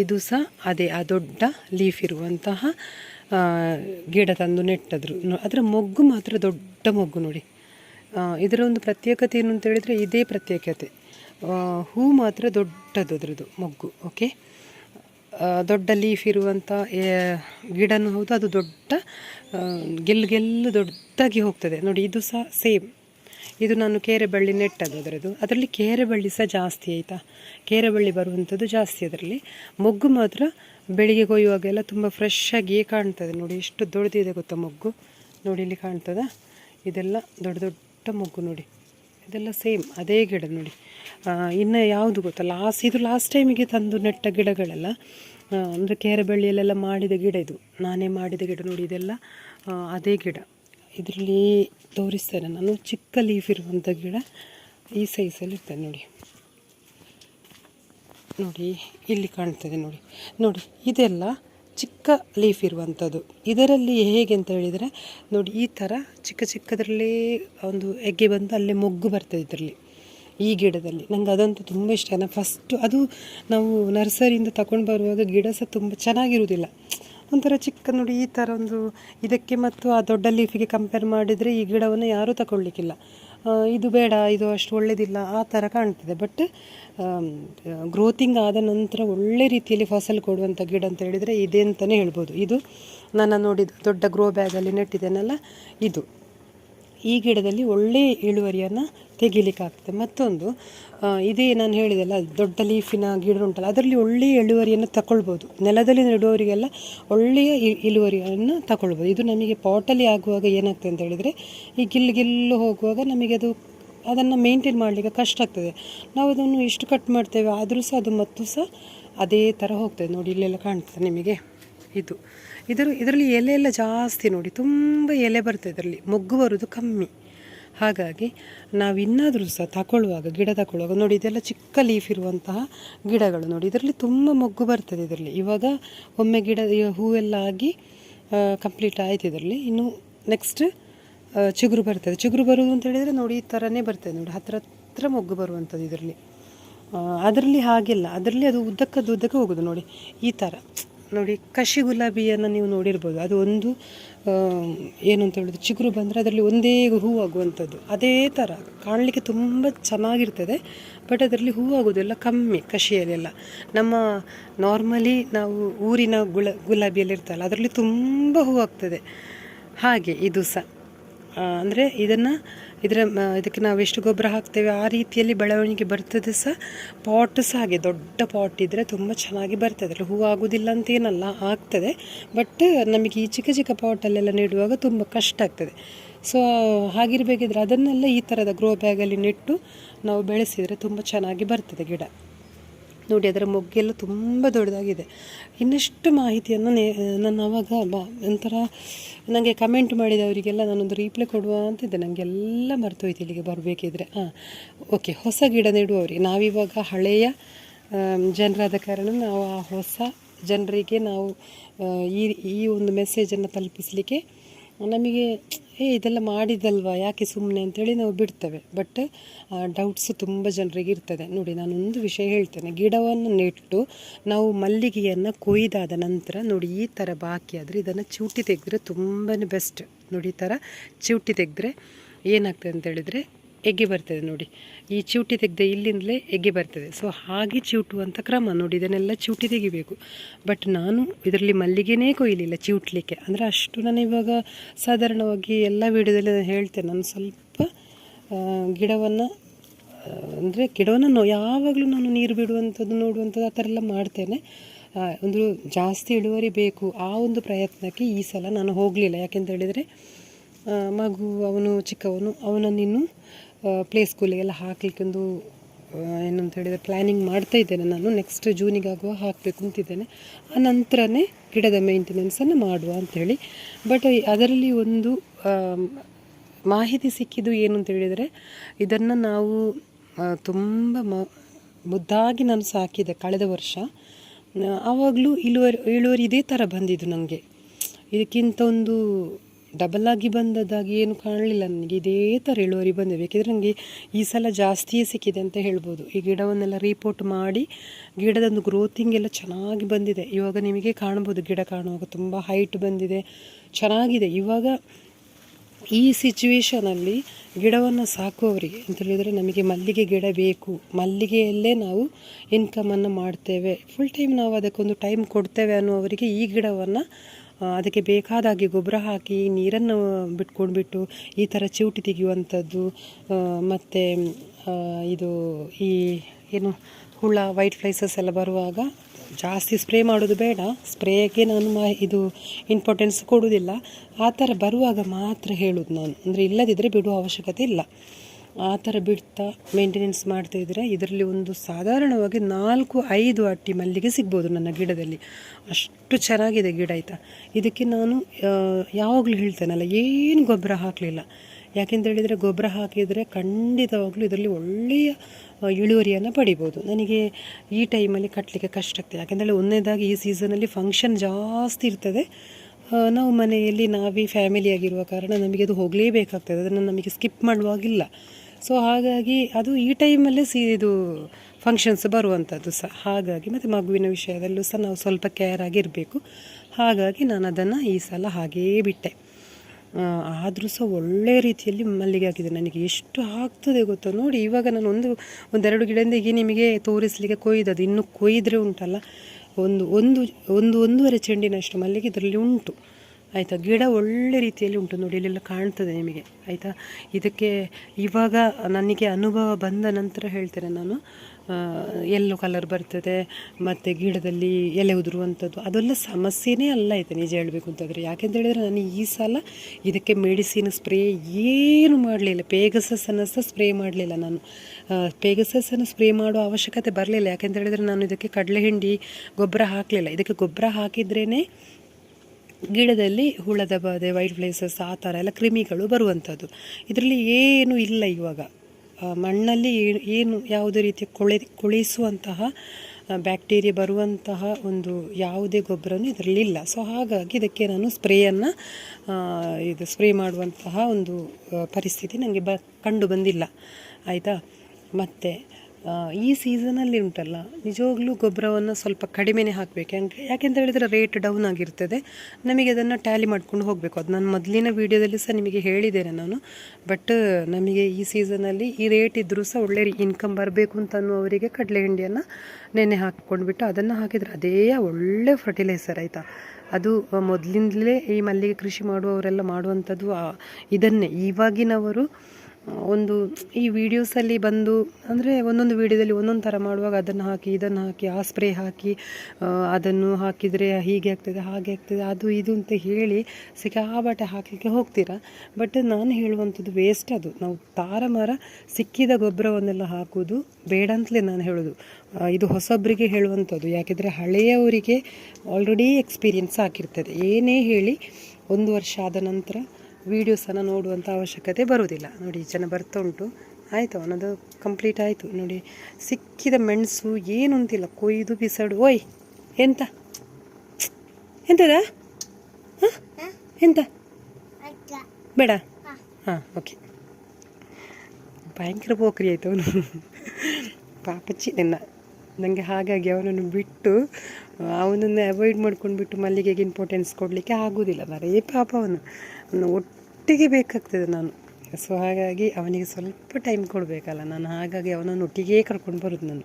ಇದು ಸಹ ಅದೇ, ಆ ದೊಡ್ಡ ಲೀಫ್ ಇರುವಂತಹ ಗಿಡ ತಂದು ನೆಟ್ಟದ್ರು. ಅದರ ಮೊಗ್ಗು ಮಾತ್ರ ದೊಡ್ಡ ಮೊಗ್ಗು ನೋಡಿ. ಇದರ ಒಂದು ಪ್ರತ್ಯೇಕತೆ ಏನು ಅಂತ ಹೇಳಿದರೆ ಇದೇ ಪ್ರತ್ಯೇಕತೆ. ಹೂ ಮಾತ್ರ ದೊಡ್ಡದು ಅದರದು ಮೊಗ್ಗು, ಓಕೆ? ದೊಡ್ಡ ಲೀಫ್ ಇರುವಂಥ ಗಿಡನೂ ಹೌದು, ಅದು ದೊಡ್ಡ ಗೆಲ್ಲು ಗೆಲ್ಲು ದೊಡ್ಡದಾಗಿ ಹೋಗ್ತದೆ. ನೋಡಿ, ಇದು ಸಹ ಸೇಮ್ ಇದು ನಾನು ಕೇರೆಬಳ್ಳಿ ನೆಟ್ಟದ್ದು ಅದರದ್ದು. ಅದರಲ್ಲಿ ಕೇರೆಬಳ್ಳಿ ಸಹ ಜಾಸ್ತಿ ಆಯಿತಾ? ಕೇರೆಬಳ್ಳಿ ಬರುವಂಥದ್ದು ಜಾಸ್ತಿ ಅದರಲ್ಲಿ. ಮೊಗ್ಗು ಮಾತ್ರ ಬೆಳಿಗ್ಗೆ ಕೊಯ್ಯುವಾಗೆಲ್ಲ ತುಂಬ ಫ್ರೆಶ್ ಆಗಿಯೇ ಕಾಣ್ತದೆ. ನೋಡಿ, ಎಷ್ಟು ದೊಡ್ಡದಿದೆ ಗೊತ್ತಾ ಮೊಗ್ಗು? ನೋಡಿ, ಇಲ್ಲಿ ಕಾಣ್ತದ? ಇದೆಲ್ಲ ದೊಡ್ಡ ದೊಡ್ಡ ಮೊಗ್ಗು ನೋಡಿ. ಇದೆಲ್ಲ ಸೇಮ್ ಅದೇ ಗಿಡ ನೋಡಿ. ಇನ್ನು ಯಾವುದು ಗೊತ್ತಾ? ಲಾಸ್ಟ್ ಇದು ಲಾಸ್ಟ್ ಟೈಮಿಗೆ ತಂದು ನೆಟ್ಟ ಗಿಡಗಳೆಲ್ಲ. ಅಂದರೆ ಕೇರಬಳ್ಳಿಯಲ್ಲೆಲ್ಲ ಮಾಡಿದ ಗಿಡ ಇದು. ನಾನೇ ಮಾಡಿದ ಗಿಡ ನೋಡಿ, ಇದೆಲ್ಲ ಅದೇ ಗಿಡ. ಇದರಲ್ಲಿ ತೋರಿಸ್ತೇನೆ ನಾನು ಚಿಕ್ಕ ಲೀಫ್ ಇರುವಂಥ ಗಿಡ ಈ ಸೈಜಲ್ಲಿ ಇರ್ತದೆ ನೋಡಿ. ನೋಡಿ, ಇಲ್ಲಿ ಕಾಣ್ತದೆ ನೋಡಿ. ನೋಡಿ, ಇದೆಲ್ಲ ಚಿಕ್ಕ ಲೀಫ್ ಇರುವಂಥದ್ದು ಇದರಲ್ಲಿ ಹೇಗೆ ಅಂತ ಹೇಳಿದರೆ, ನೋಡಿ, ಈ ಥರ ಚಿಕ್ಕ ಚಿಕ್ಕದರಲ್ಲಿ ಒಂದು ಎಗ್ಗೆ ಬಂದು ಅಲ್ಲೇ ಮೊಗ್ಗು ಬರ್ತದೆ ಇದರಲ್ಲಿ, ಈ ಗಿಡದಲ್ಲಿ. ನನಗೆ ಅದಂತೂ ತುಂಬ ಇಷ್ಟ. ನಾನು ಫಸ್ಟು ಅದು ನಾವು ನರ್ಸರಿಯಿಂದ ತಗೊಂಡು ಬರುವಾಗ ಗಿಡ ಸಹ ತುಂಬ ಚೆನ್ನಾಗಿರುವುದಿಲ್ಲ. ಒಂಥರ ಚಿಕ್ಕ ನೋಡಿ ಈ ಥರ ಒಂದು ಇದಕ್ಕೆ ಮತ್ತು ಆ ದೊಡ್ಡ ಲೀಫಿಗೆ ಕಂಪೇರ್ ಮಾಡಿದರೆ ಈ ಗಿಡವನ್ನು ಯಾರೂ ತಗೊಳ್ಳಿಕ್ಕಿಲ್ಲ. ಇದು ಬೇಡ, ಇದು ಅಷ್ಟು ಒಳ್ಳೆಯದಿಲ್ಲ ಆ ಥರ ಕಾಣ್ತದೆ. ಬಟ್ ಗ್ರೋತಿಂಗ್ ಆದ ನಂತರ ಒಳ್ಳೆ ರೀತಿಯಲ್ಲಿ ಫಸಲು ಕೊಡುವಂಥ ಗಿಡ ಅಂತ ಹೇಳಿದರೆ ಇದೆ ಅಂತಲೇ ಹೇಳ್ಬೋದು. ಇದು ನನ್ನ ನೋಡಿದ ದೊಡ್ಡ ಗ್ರೋ ಬ್ಯಾಗಲ್ಲಿ ನೆಟ್ಟಿದ್ದೇನಲ್ಲ, ಇದು. ಈ ಗಿಡದಲ್ಲಿ ಒಳ್ಳೆಯ ಇಳುವರಿಯನ್ನು ತೆಗಿಲಿಕ್ಕಾಗ್ತದೆ. ಮತ್ತೊಂದು ಇದೇ ನಾನು ಹೇಳಿದೆಲ್ಲ, ದೊಡ್ಡ ಲೀಫಿನ ಗಿಡ ಉಂಟಲ್ಲ, ಅದರಲ್ಲಿ ಒಳ್ಳೆಯ ಇಳುವರಿಯನ್ನು ತಗೊಳ್ಬೋದು ನೆಲದಲ್ಲಿ ನೆಡುವವರಿಗೆಲ್ಲ ಒಳ್ಳೆಯ ಇಳುವರಿಯನ್ನು ತಗೊಳ್ಬೋದು ಇದು ನಮಗೆ ಪಾಟಲ್ಲಿ ಆಗುವಾಗ ಏನಾಗ್ತದೆ ಅಂತ ಹೇಳಿದರೆ, ಈ ಗಿಲ್ಲು ಗಿಲ್ಲು ಹೋಗುವಾಗ ನಮಗೆ ಅದು, ಅದನ್ನು ಮೇಂಟೈನ್ ಮಾಡಲಿಕ್ಕೆ ಕಷ್ಟ ಆಗ್ತದೆ. ನಾವು ಅದನ್ನು ಎಷ್ಟು ಕಟ್ ಮಾಡ್ತೇವೆ, ಆದರೂ ಸಹ ಅದು ಮತ್ತು ಸಹ ಅದೇ ಥರ ಹೋಗ್ತದೆ. ನೋಡಿ, ಇಲ್ಲೆಲ್ಲ ಕಾಣ್ತದೆ ನಿಮಗೆ ಇದು. ಇದರ, ಇದರಲ್ಲಿ ಎಲೆ ಎಲ್ಲ ಜಾಸ್ತಿ ನೋಡಿ, ತುಂಬ ಎಲೆ ಬರ್ತದೆ ಇದರಲ್ಲಿ. ಮೊಗ್ಗು ಬರೋದು ಕಮ್ಮಿ. ಹಾಗಾಗಿ ನಾವು ಇನ್ನಾದರೂ ಸಹ ತಗೊಳ್ಳುವಾಗ ಗಿಡ ತಗೊಳ್ಳುವಾಗ ನೋಡಿ, ಇದೆಲ್ಲ ಚಿಕ್ಕ ಲೀಫ್ ಇರುವಂತಹ ಗಿಡಗಳು ನೋಡಿ, ಇದರಲ್ಲಿ ತುಂಬ ಮೊಗ್ಗು ಬರ್ತದೆ ಇದರಲ್ಲಿ. ಇವಾಗ ಒಮ್ಮೆ ಗಿಡ ಹೂವೆಲ್ಲ ಆಗಿ ಕಂಪ್ಲೀಟ್ ಆಯಿತು ಇದರಲ್ಲಿ. ಇನ್ನು ನೆಕ್ಸ್ಟ್ ಚಿಗುರು ಬರ್ತದೆ. ಚಿಗುರು ಬರುವುದು ಅಂತ ಹೇಳಿದರೆ ನೋಡಿ, ಈ ಥರನೇ ಬರ್ತದೆ ನೋಡಿ, ಹತ್ರ ಹತ್ರ ಮೊಗ್ಗು ಬರುವಂಥದ್ದು ಇದರಲ್ಲಿ. ಅದರಲ್ಲಿ ಹಾಗಿಲ್ಲ, ಅದರಲ್ಲಿ ಅದು ಉದ್ದಕ್ಕದ್ದು ಉದ್ದಕ್ಕೆ ಹೋಗೋದು ನೋಡಿ, ಈ ಥರ ನೋಡಿ ಕಸಿ ಗುಲಾಬಿಯನ್ನು ನೀವು ನೋಡಿರ್ಬೋದು. ಅದು ಒಂದು ಏನಂತ ಏನು ಅಂತ ಹೇಳಿದ್ರೆ ಚಿಗುರು ಬಂದರೆ ಅದರಲ್ಲಿ ಒಂದೇ ಹೂ ಆಗುವಂಥದ್ದು. ಅದೇ ಥರ ಕಾಣಲಿಕ್ಕೆ ತುಂಬ ಚೆನ್ನಾಗಿರ್ತದೆ, ಬಟ್ ಅದರಲ್ಲಿ ಹೂವಾಗೋದೆಲ್ಲ ಕಮ್ಮಿ ಕಷಿಯಲ್ಲೆಲ್ಲ ನಮ್ಮ ನಾರ್ಮಲಿ ನಾವು ಊರಿನ ಗುಲ ಗುಲಾಬಿಯಲ್ಲಿ ಇರ್ತಲ್ಲ ಅದರಲ್ಲಿ ತುಂಬ ಹೂವಾಗ್ತದೆ ಹಾಗೆ, ಇದು ಸಹ. ಅಂದರೆ ಇದನ್ನು ಇದರ ಇದಕ್ಕೆ ನಾವು ಎಷ್ಟು ಗೊಬ್ಬರ ಹಾಕ್ತೇವೆ ಆ ರೀತಿಯಲ್ಲಿ ಬೆಳವಣಿಗೆ ಬರ್ತದೆ ಸಹ. ಪಾಟ್ ಸಹ ಹಾಗೆ ದೊಡ್ಡ ಪಾಟ್ ಇದ್ದರೆ ತುಂಬ ಚೆನ್ನಾಗಿ ಬರ್ತದೆ. ಅದರಲ್ಲಿ ಹೂವು ಆಗೋದಿಲ್ಲ ಅಂತೇನಲ್ಲ ಆಗ್ತದೆ. ಬಟ್ ನಮಗೆ ಈ ಚಿಕ್ಕ ಚಿಕ್ಕ ಪಾಟಲ್ಲೆಲ್ಲ ನೆಡುವಾಗ ತುಂಬ ಕಷ್ಟ ಆಗ್ತದೆ. ಸೊ ಹಾಗಿರಬೇಕಿದ್ರೆ ಅದನ್ನೆಲ್ಲ ಈ ಥರದ ಗ್ರೋ ಬ್ಯಾಗಲ್ಲಿ ನೆಟ್ಟು ನಾವು ಬೆಳೆಸಿದರೆ ತುಂಬ ಚೆನ್ನಾಗಿ ಬರ್ತದೆ ಗಿಡ. ನೋಡಿ ಅದರ ಮೊಗ್ಗೆಲ್ಲ ತುಂಬ ದೊಡ್ಡದಾಗಿದೆ. ಇನ್ನಷ್ಟು ಮಾಹಿತಿಯನ್ನು ನೇ, ನಾನು ಆವಾಗ ಬ ಒಂಥರ ನನಗೆ ಕಮೆಂಟ್ ಮಾಡಿದವರಿಗೆಲ್ಲ ನಾನೊಂದು ರೀಪ್ಲೈ ಕೊಡುವ ಅಂತಿದ್ದೆ. ನನಗೆಲ್ಲ ಮರ್ತೋಯ್ತು ಇಲ್ಲಿಗೆ ಬರಬೇಕಿದ್ರೆ. ಹಾಂ ಓಕೆ ಹೊಸ ಗಿಡ ನೆಡುವವರಿಗೆ ನಾವಿವಾಗ ಹಳೆಯ ಜನರಾದ ಕಾರಣ ನಾವು ಆ ಹೊಸ ಜನರಿಗೆ ನಾವು ಈ ಈ ಒಂದು ಮೆಸೇಜನ್ನು ತಲುಪಿಸಲಿಕ್ಕೆ ನಮಗೆ, ಏ, ಇದೆಲ್ಲ ಮಾಡಿದಲ್ವಾ ಯಾಕೆ ಸುಮ್ಮನೆ ಅಂತೇಳಿ ನಾವು ಬಿಡ್ತೇವೆ. ಬಟ್ ಡೌಟ್ಸು ತುಂಬ ಜನರಿಗೆ ಇರ್ತದೆ. ನೋಡಿ, ನಾನೊಂದು ವಿಷಯ ಹೇಳ್ತೇನೆ. ಗಿಡವನ್ನು ನೆಟ್ಟು ನಾವು ಮಲ್ಲಿಗೆಯನ್ನು ಕೊಯ್ದಾದ ನಂತರ ನೋಡಿ, ಈ ಥರ ಬಾಕಿ ಆದರೆ ಇದನ್ನು ಚೂಟಿ ತೆಗೆದ್ರೆ ತುಂಬಾ ಬೆಸ್ಟ್ ನೋಡಿ, ಈ ಥರ ಚೂಟಿ ತೆಗೆದ್ರೆ ಏನಾಗ್ತದೆ ಅಂತ ಹೇಳಿದರೆ ಎಗ್ಗೆ ಬರ್ತದೆ ನೋಡಿ. ಈ ಚಿವುಟಿ ತೆಗೆದ ಇಲ್ಲಿಂದಲೇ ಎಗ್ಗೆ ಬರ್ತದೆ. ಸೊ ಹಾಗೆ ಚಿವುಟುವಂಥ ಕ್ರಮ ನೋಡಿ, ಇದನ್ನೆಲ್ಲ ಚಿವುಟಿ ತೆಗಿಬೇಕು. ಬಟ್ ನಾನು ಇದರಲ್ಲಿ ಮಲ್ಲಿಗೆನೇ ಕೊಯ್ಲಿಲ್ಲ ಚಿವುಟ್ಲಿಕ್ಕೆ ಅಂದರೆ ಅಷ್ಟು ನಾನು ಇವಾಗ ಸಾಧಾರಣವಾಗಿ ಎಲ್ಲ ವಿಡಿಯೋದಲ್ಲಿ ನಾನು ಹೇಳ್ತೇನೆ. ನಾನು ಸ್ವಲ್ಪ ಗಿಡವನ್ನು ಅಂದರೆ ಗಿಡವನ್ನು ಯಾವಾಗಲೂ ನಾನು ನೀರು ಬಿಡುವಂಥದ್ದು ನೋಡುವಂಥದ್ದು ಆ ಥರ ಎಲ್ಲ ಮಾಡ್ತೇನೆ. ಒಂದು ಜಾಸ್ತಿ ಇಳುವರಿ ಬೇಕು ಆ ಒಂದು ಪ್ರಯತ್ನಕ್ಕೆ ಈ ಸಲ ನಾನು ಹೋಗಲಿಲ್ಲ. ಯಾಕೆಂತ ಹೇಳಿದರೆ ಮಗು, ಅವನು ಚಿಕ್ಕವನು ಅವನನ್ನಿನ್ನು ಪ್ಲೇ ಸ್ಕೂಲಿಗೆಲ್ಲ ಹಾಕಲಿಕ್ಕೊಂದು ಒಂದು ಆ, ಏನು ಅಂತ ಹೇಳಿದರೆ ಪ್ಲ್ಯಾನಿಂಗ್ ಮಾಡ್ತಾ ಇದ್ದೇನೆ ನಾನು. ನೆಕ್ಸ್ಟ್ ಜೂನಿಗಾಗುವ ಹಾಕಬೇಕು ಅಂತಿದ್ದೇನೆ. ಆ ನಂತರನೇ ಗಿಡದ ಮೇಂಟೆನೆನ್ಸನ್ನು ಮಾಡುವ ಅಂಥೇಳಿ ಬಟ್ ಅದರಲ್ಲಿ ಒಂದು ಮಾಹಿತಿ ಸಿಕ್ಕಿದ್ದು ಏನು ಅಂತ ಹೇಳಿದರೆ ಇದನ್ನು ನಾವು ತುಂಬ ಮುದ್ದಾಗಿ ನಾನು ಸಾಕಿದೆ ಕಳೆದ ವರ್ಷ. ಆವಾಗಲೂ ಇಳುವರಿ ಇಳುವರಿ ಇದೇ ಥರ ಬಂದಿದ್ದು ನನಗೆ ಇದಕ್ಕಿಂತ ಒಂದು ಡಬಲ್ ಆಗಿ ಬಂದದ್ದಾಗಿ ಏನು ಕಾಣಲಿಲ್ಲ ನನಗೆ. ಇದೇ ಥರ ಇಳುವರಿ ಬಂದಿದೆ. ಬೇಕಿದ್ರೆ ನನಗೆ ಈ ಸಲ ಜಾಸ್ತಿಯೇ ಸಿಕ್ಕಿದೆ ಅಂತ ಹೇಳ್ಬೋದು. ಈ ಗಿಡವನ್ನೆಲ್ಲ ರೀಪೋರ್ಟ್ ಮಾಡಿ ಗಿಡದೊಂದು ಗ್ರೋತಿಂಗ್ ಎಲ್ಲ ಚೆನ್ನಾಗಿ ಬಂದಿದೆ. ಇವಾಗ ನಿಮಗೆ ಕಾಣ್ಬೋದು, ಗಿಡ ಕಾಣುವಾಗ ತುಂಬ ಹೈಟ್ ಬಂದಿದೆ. ಚೆನ್ನಾಗಿದೆ. ಇವಾಗ ಈ ಸಿಚುವೇಶನಲ್ಲಿ ಗಿಡವನ್ನು ಸಾಕುವವರಿಗೆ ಅಂತ ಹೇಳಿದರೆ ನಮಗೆ ಮಲ್ಲಿಗೆ ಗಿಡ ಬೇಕು. ಮಲ್ಲಿಗೆಯಲ್ಲೇ ನಾವು ಇನ್ಕಮನ್ನು ಮಾಡ್ತೇವೆ. ಫುಲ್ ಟೈಮ್ ನಾವು ಅದಕ್ಕೊಂದು ಟೈಮ್ ಕೊಡ್ತೇವೆ ಅನ್ನೋವರಿಗೆ ಈ ಗಿಡವನ್ನು ಅದಕ್ಕೆ ಬೇಕಾದಾಗಿ ಗೊಬ್ಬರ ಹಾಕಿ ನೀರನ್ನು ಬಿಟ್ಕೊಂಡ್ಬಿಟ್ಟು ಈ ಥರ ಚಿವುಟಿ ತೆಗೆಯುವಂಥದ್ದು ಮತ್ತು ಇದು ಈ ಏನು ಹುಳ, ವೈಟ್ ಫ್ಲೈಸಸ್ ಎಲ್ಲ ಬರುವಾಗ ಜಾಸ್ತಿ ಸ್ಪ್ರೇ ಮಾಡೋದು ಬೇಡ. ಸ್ಪ್ರೇಗೆ ನಾನು ಮಾ, ಇದು ಇಂಪಾರ್ಟೆನ್ಸ್ ಕೊಡುವುದಿಲ್ಲ. ಆ ಥರ ಬರುವಾಗ ಮಾತ್ರ ಹೇಳೋದು ನಾನು. ಅಂದರೆ ಇಲ್ಲದಿದ್ದರೆ ಬಿಡುವ ಅವಶ್ಯಕತೆ ಇಲ್ಲ. ಆ ಥರ ಬಿಡ್ತಾ ಮೇಂಟೆನೆನ್ಸ್ ಮಾಡ್ತಾ ಇದ್ದರೆ ಇದರಲ್ಲಿ ಒಂದು ಸಾಧಾರಣವಾಗಿ ನಾಲ್ಕು, ಐದು ಅಟ್ಟಿ ಮಲ್ಲಿಗೆ ಸಿಗ್ಬೋದು ನನ್ನ ಗಿಡದಲ್ಲಿ. ಅಷ್ಟು ಚೆನ್ನಾಗಿದೆ ಗಿಡ ಆಯಿತಾ. ಇದಕ್ಕೆ ನಾನು ಯಾವಾಗಲೂ ಹೇಳ್ತೇನಲ್ಲ, ಏನು ಗೊಬ್ಬರ ಹಾಕಲಿಲ್ಲ. ಯಾಕೆಂತ ಹೇಳಿದರೆ ಗೊಬ್ಬರ ಹಾಕಿದರೆ ಖಂಡಿತವಾಗಲೂ ಇದರಲ್ಲಿ ಒಳ್ಳೆಯ ಇಳುವರಿಯನ್ನು ಪಡಿಬೋದು. ನನಗೆ ಈ ಟೈಮಲ್ಲಿ ಕಟ್ಟಲಿಕ್ಕೆ ಕಷ್ಟ ಆಗ್ತದೆ. ಯಾಕೆಂದರೆ ಒಂದನೇದಾಗಿ ಈ ಸೀಸನಲ್ಲಿ ಫಂಕ್ಷನ್ ಜಾಸ್ತಿ ಇರ್ತದೆ. ನಾವು ಮನೆಯಲ್ಲಿ ನಾವೇ ಫ್ಯಾಮಿಲಿಯಾಗಿರುವ ಕಾರಣ ನಮಗೆ ಅದು ಹೋಗಲೇಬೇಕಾಗ್ತದೆ. ಅದನ್ನು ನಮಗೆ ಸ್ಕಿಪ್ ಮಾಡುವಾಗಿಲ್ಲ. ಸೊ ಹಾಗಾಗಿ ಅದು ಈ ಟೈಮಲ್ಲೇ ಸಿ ಇದು ಫಂಕ್ಷನ್ಸ್ ಬರುವಂಥದ್ದು ಸಹ. ಹಾಗಾಗಿ ಮತ್ತು ಮಗುವಿನ ವಿಷಯದಲ್ಲೂ ಸಹ ನಾವು ಸ್ವಲ್ಪ ಕೇರ್ ಆಗಿರಬೇಕು ಹಾಗಾಗಿ ನಾನು ಅದನ್ನು ಈ ಸಲ ಹಾಗೇ ಬಿಟ್ಟೆ. ಆದರೂ ಸಹ ಒಳ್ಳೆಯ ರೀತಿಯಲ್ಲಿ ಮಲ್ಲಿಗೆ ಆಗಿದೆ ನನಗೆ ಎಷ್ಟು ಆಗ್ತದೆ ಗೊತ್ತಾ? ನೋಡಿ, ಇವಾಗ ನಾನು ಒಂದು, ಒಂದೆರಡು ಗಿಡದಿಂದ ಈಗ ನಿಮಗೆ ತೋರಿಸಲಿಕ್ಕೆ ಕೊಯ್ದದು ಇನ್ನು ಕೊಯ್ದರೆ ಉಂಟಲ್ಲ. ಒಂದು ಒಂದು ಒಂದು, ಒಂದೂವರೆ ಚೆಂಡಿನಷ್ಟು ಮಲ್ಲಿಗೆ ಇದರಲ್ಲಿ ಉಂಟು. ಆಯಿತಾ? ಗಿಡ ಒಳ್ಳೆ ರೀತಿಯಲ್ಲಿ ಉಂಟು ನೋಡಿ, ಇಲ್ಲೆಲ್ಲ ಕಾಣ್ತದೆ ನಿಮಗೆ, ಆಯಿತಾ? ಇದಕ್ಕೆ ಇವಾಗ ನನಗೆ ಅನುಭವ ಬಂದ ನಂತರ ಹೇಳ್ತೇನೆ ನಾನು. ಎಲ್ಲೋ ಕಲರ್ ಬರ್ತದೆ, ಮತ್ತು ಗಿಡದಲ್ಲಿ ಎಲೆ ಉದುರುವಂಥದ್ದು, ಅದೆಲ್ಲ ಸಮಸ್ಯೆನೇ ಅಲ್ಲ ಆಯಿತು ನಿಜ ಹೇಳಬೇಕು ಅಂತಂದರೆ. ಯಾಕೆಂತ ಹೇಳಿದರೆ ನಾನು ಈ ಸಲ ಇದಕ್ಕೆ ಮೆಡಿಸಿನ್ ಸ್ಪ್ರೇ ಏನು ಮಾಡಲಿಲ್ಲ ಪೇಗಸಸ್ಸನ್ನು ಸಹ ಸ್ಪ್ರೇ ಮಾಡಲಿಲ್ಲ ನಾನು. ಪೇಗಸಸ್ಸನ್ನು ಸ್ಪ್ರೇ ಮಾಡೋ ಅವಶ್ಯಕತೆ ಬರಲಿಲ್ಲ. ಯಾಕೆಂತ ಹೇಳಿದರೆ ನಾನು ಇದಕ್ಕೆ ಕಡಲೆ ಹಿಂಡಿ ಗೊಬ್ಬರ ಹಾಕಲಿಲ್ಲ. ಇದಕ್ಕೆ ಗೊಬ್ಬರ ಹಾಕಿದ್ರೇ ಗಿಡದಲ್ಲಿ ಹುಳದ ಬಾಧೆ ವೈಟ್ ಫ್ಲೇಸಸ್ ಆ ಥರ ಎಲ್ಲ ಕ್ರಿಮಿಗಳು ಬರುವಂಥದ್ದು. ಇದರಲ್ಲಿ ಏನು ಇಲ್ಲ ಇವಾಗ. ಮಣ್ಣಲ್ಲಿ ಏನು ಏನು ಯಾವುದೇ ರೀತಿಯ ಕೊಳೆ, ಕೊಳಿಸುವಂತಹ ಬ್ಯಾಕ್ಟೀರಿಯಾ ಬರುವಂತಹ ಒಂದು ಯಾವುದೇ ಗೊಬ್ಬರನೂ ಇದರಲ್ಲಿ ಇಲ್ಲ. ಸೊ, ಹಾಗಾಗಿ ಇದಕ್ಕೆ ನಾನು ಸ್ಪ್ರೇಯನ್ನು ಇದು ಸ್ಪ್ರೇ ಮಾಡುವಂತಹ ಒಂದು ಪರಿಸ್ಥಿತಿ ನನಗೆ ಬ, ಕಂಡು ಬಂದಿಲ್ಲ. ಆಯಿತಾ? ಮತ್ತು ಈ ಸೀಸನಲ್ಲಿ ಉಂಟಲ್ಲ, ನಿಜವಾಗ್ಲೂ ಗೊಬ್ಬರವನ್ನು ಸ್ವಲ್ಪ ಕಡಿಮೆನೇ ಹಾಕಬೇಕು. ಯಾಕೆ ಯಾಕೆಂತ ಹೇಳಿದರೆ ರೇಟ್ ಡೌನ್ ಆಗಿರ್ತದೆ. ನಮಗೆ ಅದನ್ನು ಟ್ಯಾಲಿ ಮಾಡ್ಕೊಂಡು ಹೋಗಬೇಕು. ಅದು ನಾನು ಮೊದಲಿನ ವೀಡಿಯೋದಲ್ಲಿ ಸಹ ನಿಮಗೆ ಹೇಳಿದ್ದೇನೆ ನಾನು. ಬಟ್ ನಮಗೆ ಈ ಸೀಸನಲ್ಲಿ ಈ ರೇಟ್ ಇದ್ದರೂ ಸಹ ಒಳ್ಳೆ ಇನ್ಕಮ್ ಬರಬೇಕು ಅಂತ ಅನ್ನುವವರಿಗೆ ಕಡಲೆ ಹಿಂಡಿಯನ್ನು ನೆನೆ ಹಾಕ್ಕೊಂಡ್ಬಿಟ್ಟು ಅದನ್ನು ಹಾಕಿದರೆ ಅದೇ ಒಳ್ಳೆ ಫರ್ಟಿಲೈಸರ್ ಆಯಿತಾ. ಅದು ಮೊದಲಿಂದಲೇ ಈ ಮಲ್ಲಿಗೆ ಕೃಷಿ ಮಾಡುವವರೆಲ್ಲ ಮಾಡುವಂಥದ್ದು ಇದನ್ನೇ. ಇವಾಗಿನವರು ಒಂದು ಈ ವಿಡಿಯೋಸಲ್ಲಿ ಬಂದು, ಅಂದರೆ ಒಂದೊಂದು ವಿಡಿಯೋದಲ್ಲಿ ಒಂದೊಂದು ಥರ ಮಾಡುವಾಗ ಅದನ್ನು ಹಾಕಿ, ಇದನ್ನು ಹಾಕಿ, ಆ ಸ್ಪ್ರೇ ಹಾಕಿ ಅದನ್ನು ಹಾಕಿದರೆ ಹೀಗೆ ಆಗ್ತದೆ, ಹಾಗೆ ಆಗ್ತದೆ, ಅದು ಇದು ಅಂತ ಹೇಳಿ ಸಿಕ್ಕಾಬಟ್ಟೆ ಹಾಕಲಿಕ್ಕೆ ಹೋಗ್ತೀರಾ? ಬಟ್ ನಾನು ಹೇಳುವಂಥದ್ದು ವೇಸ್ಟ್ ಅದು. ನಾವು ತಾರಮಾರ ಸಿಕ್ಕಿದ ಗೊಬ್ಬರವನ್ನೆಲ್ಲ ಹಾಕೋದು ಬೇಡ ಅಂತಲೇ ನಾನು ಹೇಳೋದು. ಇದು ಹೊಸೊಬ್ಬರಿಗೆ ಹೇಳುವಂಥದ್ದು. ಯಾಕೆಂದರೆ ಹಳೆಯವರಿಗೆ ಆಲ್ರೆಡಿ ಎಕ್ಸ್ಪೀರಿಯನ್ಸ್ ಹಾಕಿರ್ತದೆ ಏನೇ ಹೇಳಿ ಒಂದು ವರ್ಷ ಆದ ನಂತರ ವೀಡಿಯೋಸನ್ನು ನೋಡುವಂಥ ಅವಶ್ಯಕತೆ ಬರುವುದಿಲ್ಲ. ನೋಡಿ, ಜನ ಬರ್ತಾ ಉಂಟು. ಆಯಿತು, ಅವನದು ಕಂಪ್ಲೀಟ್ ಆಯಿತು. ನೋಡಿ, ಸಿಕ್ಕಿದ ಮೆಣಸು ಏನು ಅಂತಿಲ್ಲ. ಕೊಯ್ದು ಬಿಸಾಡು. ಓಯ್, ಎಂತ? ಎಂತದ? ಹ? ಎಂತ? ಬೇಡ. ಹಾಂ ಓಕೆ ಭಯಂಕರ ಪೋಖ್ರಿ ಆಯಿತು ಅವನು. ಪಾಪಚ್ಚಿ ನಿನ್ನ. ನನಗೆ ಹಾಗಾಗಿ ಅವನನ್ನು ಬಿಟ್ಟು, ಅವನನ್ನು ಅವಾಯ್ಡ್ ಮಾಡ್ಕೊಂಡು ಬಿಟ್ಟು ಮಲ್ಲಿಗೆಗೆ ಇಂಪಾರ್ಟೆನ್ಸ್ ಕೊಡಲಿಕ್ಕೆ ಆಗೋದಿಲ್ಲ. ಬರೇ ಪಾಪ ಅವನು. ಒಟ್ಟಿಗೆ ಬೇಕಾಗ್ತದೆ ನಾನು. ಸೊ ಹಾಗಾಗಿ ಅವನಿಗೆ ಸ್ವಲ್ಪ ಟೈಮ್ ಕೊಡಬೇಕಲ್ಲ. ನಾನು ಹಾಗಾಗಿ ಅವನನ್ನು ಒಟ್ಟಿಗೆ ಕರ್ಕೊಂಡು ಬರೋದು ನಾನು.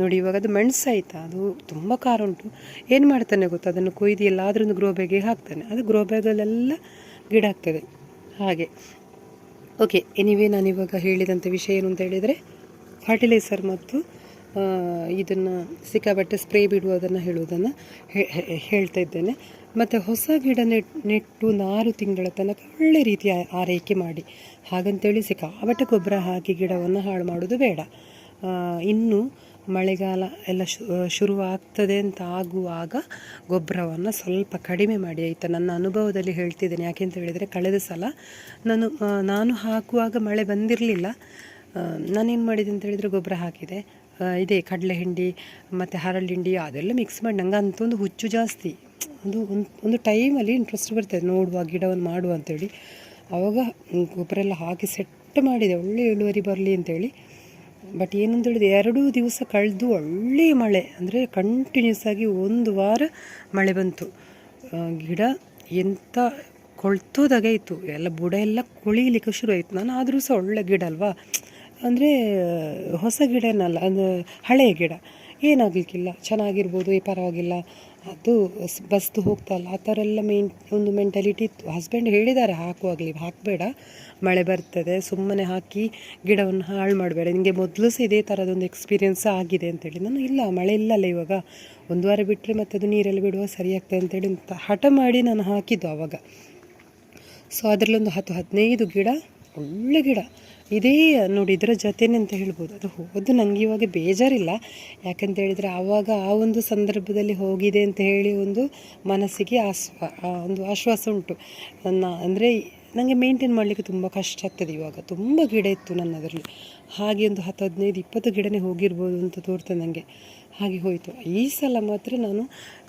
ನೋಡಿ, ಇವಾಗ ಅದು ಮೆಣಸು ಆಯಿತಾ? ಅದು ತುಂಬ ಖಾರ ಉಂಟು. ಏನು ಮಾಡ್ತಾನೆ ಗೊತ್ತಾ? ಅದನ್ನು ಕೊಯ್ದು ಒಂದು ಗ್ರೋ ಬ್ಯಾಗಿಗೆ ಹಾಕ್ತಾನೆ. ಅದು ಗ್ರೋ ಬ್ಯಾಗಲ್ಲೆಲ್ಲ ಗಿಡ ಆಗ್ತದೆ ಹಾಗೆ. ಓಕೆ ಎನಿವೇ ನಾನಿವಾಗ ಹೇಳಿದಂಥ ವಿಷಯ ಏನು ಅಂತ ಹೇಳಿದರೆ ಫರ್ಟಿಲೈಸರ್ ಮತ್ತು ಇದನ್ನು ಸಿಕ್ಕಾಬಟ್ಟೆ ಸ್ಪ್ರೇ ಬಿಡುವುದನ್ನು ಹೇಳುವುದನ್ನು ಹೇಳ್ತಾ ಇದ್ದೇನೆ. ಮತ್ತು ಹೊಸ ಗಿಡ ನೆಟ್, ನೆಟ್ಟು ಒಂದು ಆರು ತಿಂಗಳ ತನಕ ಒಳ್ಳೆ ರೀತಿಯ ಆರೈಕೆ ಮಾಡಿ. ಹಾಗಂತೇಳಿ ಸಿಕ್ಕಾಬಟ್ಟೆ ಗೊಬ್ಬರ ಹಾಕಿ ಗಿಡವನ್ನು ಹಾಳು ಮಾಡೋದು ಬೇಡ. ಇನ್ನು ಮಳೆಗಾಲ ಎಲ್ಲ ಶುರುವಾಗ್ತದೆ ಅಂತ ಆಗುವಾಗ ಗೊಬ್ಬರವನ್ನು ಸ್ವಲ್ಪ ಕಡಿಮೆ ಮಾಡಿ. ಆಯಿತಾ, ನನ್ನ ಅನುಭವದಲ್ಲಿ ಹೇಳ್ತಿದ್ದೇನೆ. ಯಾಕೆಂತ ಹೇಳಿದರೆ ಕಳೆದ ಸಲ ನಾನು ನಾನು ಹಾಕುವಾಗ ಮಳೆ ಬಂದಿರಲಿಲ್ಲ. ನಾನೇನು ಮಾಡಿದೆ ಅಂತ ಹೇಳಿದರೆ ಗೊಬ್ಬರ ಹಾಕಿದೆ. ಇದೇ ಕಡಲೆ ಹಿಂಡಿ, ಮತ್ತು ಹರಳು ಹಿಂಡಿ, ಅದೆಲ್ಲ ಮಿಕ್ಸ್ ಮಾಡಿ. ನಂಗೆ ಅಂತೊಂದು ಹುಚ್ಚು ಜಾಸ್ತಿ. ಒಂದು ಒಂದು ಒಂದು ಟೈಮಲ್ಲಿ ಇಂಟ್ರೆಸ್ಟ್ ಬರ್ತದೆ. ನೋಡುವ ಗಿಡವನ್ನು ಮಾಡುವ ಅಂತೇಳಿ. ಆವಾಗ ಗೊಬ್ಬರ ಎಲ್ಲ ಹಾಕಿ ಸೆಟ್ ಮಾಡಿದೆ. ಒಳ್ಳೆ ಇಳುವರಿ ಬರಲಿ ಅಂತೇಳಿ. ಬಟ್ ಏನಂತ ಹೇಳಿದ್ರೆ, ಎರಡು ದಿವಸ ಕಳೆದು ಒಳ್ಳೆಯ ಮಳೆ. ಅಂದರೆ ಕಂಟಿನ್ಯೂಸ್ ಆಗಿ ಒಂದು ವಾರ ಮಳೆ ಬಂತು. ಗಿಡ ಎಂಥ ಕೊಳ್ತೋದಾಗೈತು ಎಲ್ಲ ಬುಡ ಎಲ್ಲ ಕೊಳಿಲಿಕ್ಕೆ ಶುರು ಆಯಿತು. ನಾನು ಆದರೂ ಸಹ ಒಳ್ಳೆ ಗಿಡ ಅಲ್ವಾ? ಅಂದರೆ ಹೊಸ ಗಿಡನಲ್ಲ, ಅಂದರೆ ಹಳೆಯ ಗಿಡ. ಏನಾಗಲಿಕ್ಕಿಲ್ಲ. ಚೆನ್ನಾಗಿರ್ಬೋದು ಈ ಪರವಾಗಿಲ್ಲ. ಅದು ಬಸ್ದು ಹೋಗ್ತಲ್ಲ, ಆ ಥರ ಎಲ್ಲ ಮೇನ್ ಒಂದು ಮೆಂಟಾಲಿಟಿ ಇತ್ತು. ಹಸ್ಬೆಂಡ್ ಹೇಳಿದ್ದಾರೆ ಹಾಕುವಾಗಲಿ ಹಾಕಬೇಡ. ಮಳೆ ಬರ್ತದೆ, ಸುಮ್ಮನೆ ಹಾಕಿ ಗಿಡವನ್ನು ಹಾಳು ಮಾಡಬೇಡ. ನಿಮಗೆ ಮೊದಲು ಸಹ ಇದೇ ಥರದೊಂದು ಎಕ್ಸ್ಪೀರಿಯನ್ಸ್ ಆಗಿದೆ ಅಂತೇಳಿ ನಾನು, ಇಲ್ಲ, ಮಳೆ ಇಲ್ಲಲ್ಲ ಇವಾಗ. ಒಂದು ವಾರ ಬಿಟ್ಟರೆ ಮತ್ತೆ ಅದು ನೀರೆಲ್ಲ ಬಿಡುವ ಸರಿಯಾಗ್ತದೆ ಅಂತೇಳಿ ಅಂತ ಹಠ ಮಾಡಿ ನಾನು ಹಾಕಿದ್ದು ಆವಾಗ ಸೊ ಅದರಲ್ಲೊಂದು ಹತ್ತು ಹದಿನೈದು ಗಿಡ, ಒಳ್ಳೆ ಗಿಡ. ಇದೇ ನೋಡಿ ಇದರ ಜೊತೆನೆ ಅಂತ ಹೇಳ್ಬೋದು. ಅದು ಹೋದು ನನಗೆ ಇವಾಗ ಬೇಜಾರಿಲ್ಲ. ಯಾಕಂತ ಹೇಳಿದರೆ ಆವಾಗ ಆ ಒಂದು ಸಂದರ್ಭದಲ್ಲಿ ಹೋಗಿದೆ ಅಂತ ಹೇಳಿ ಒಂದು ಮನಸ್ಸಿಗೆ ಆಶ್ವಾ ಒಂದು ಆಶ್ವಾಸ ಉಂಟು. ನನ್ನ ಅಂದರೆ ನನಗೆ ಮೇಂಟೈನ್ ಮಾಡಲಿಕ್ಕೆ ತುಂಬ ಕಷ್ಟ ಆಗ್ತದೆ ಇವಾಗ. ತುಂಬ ಗಿಡ ಇತ್ತು ನನ್ನ ಅದರಲ್ಲಿ ಹಾಗೆ ಒಂದು ಹತ್ತು, ಹದಿನೈದು, ಇಪ್ಪತ್ತು ಗಿಡನೇ ಹೋಗಿರ್ಬೋದು ಅಂತ ತೋರ್ತದೆ ನನಗೆ ಹಾಗೆ ಹೋಯಿತು. ಈ ಸಲ ಮಾತ್ರ ನಾನು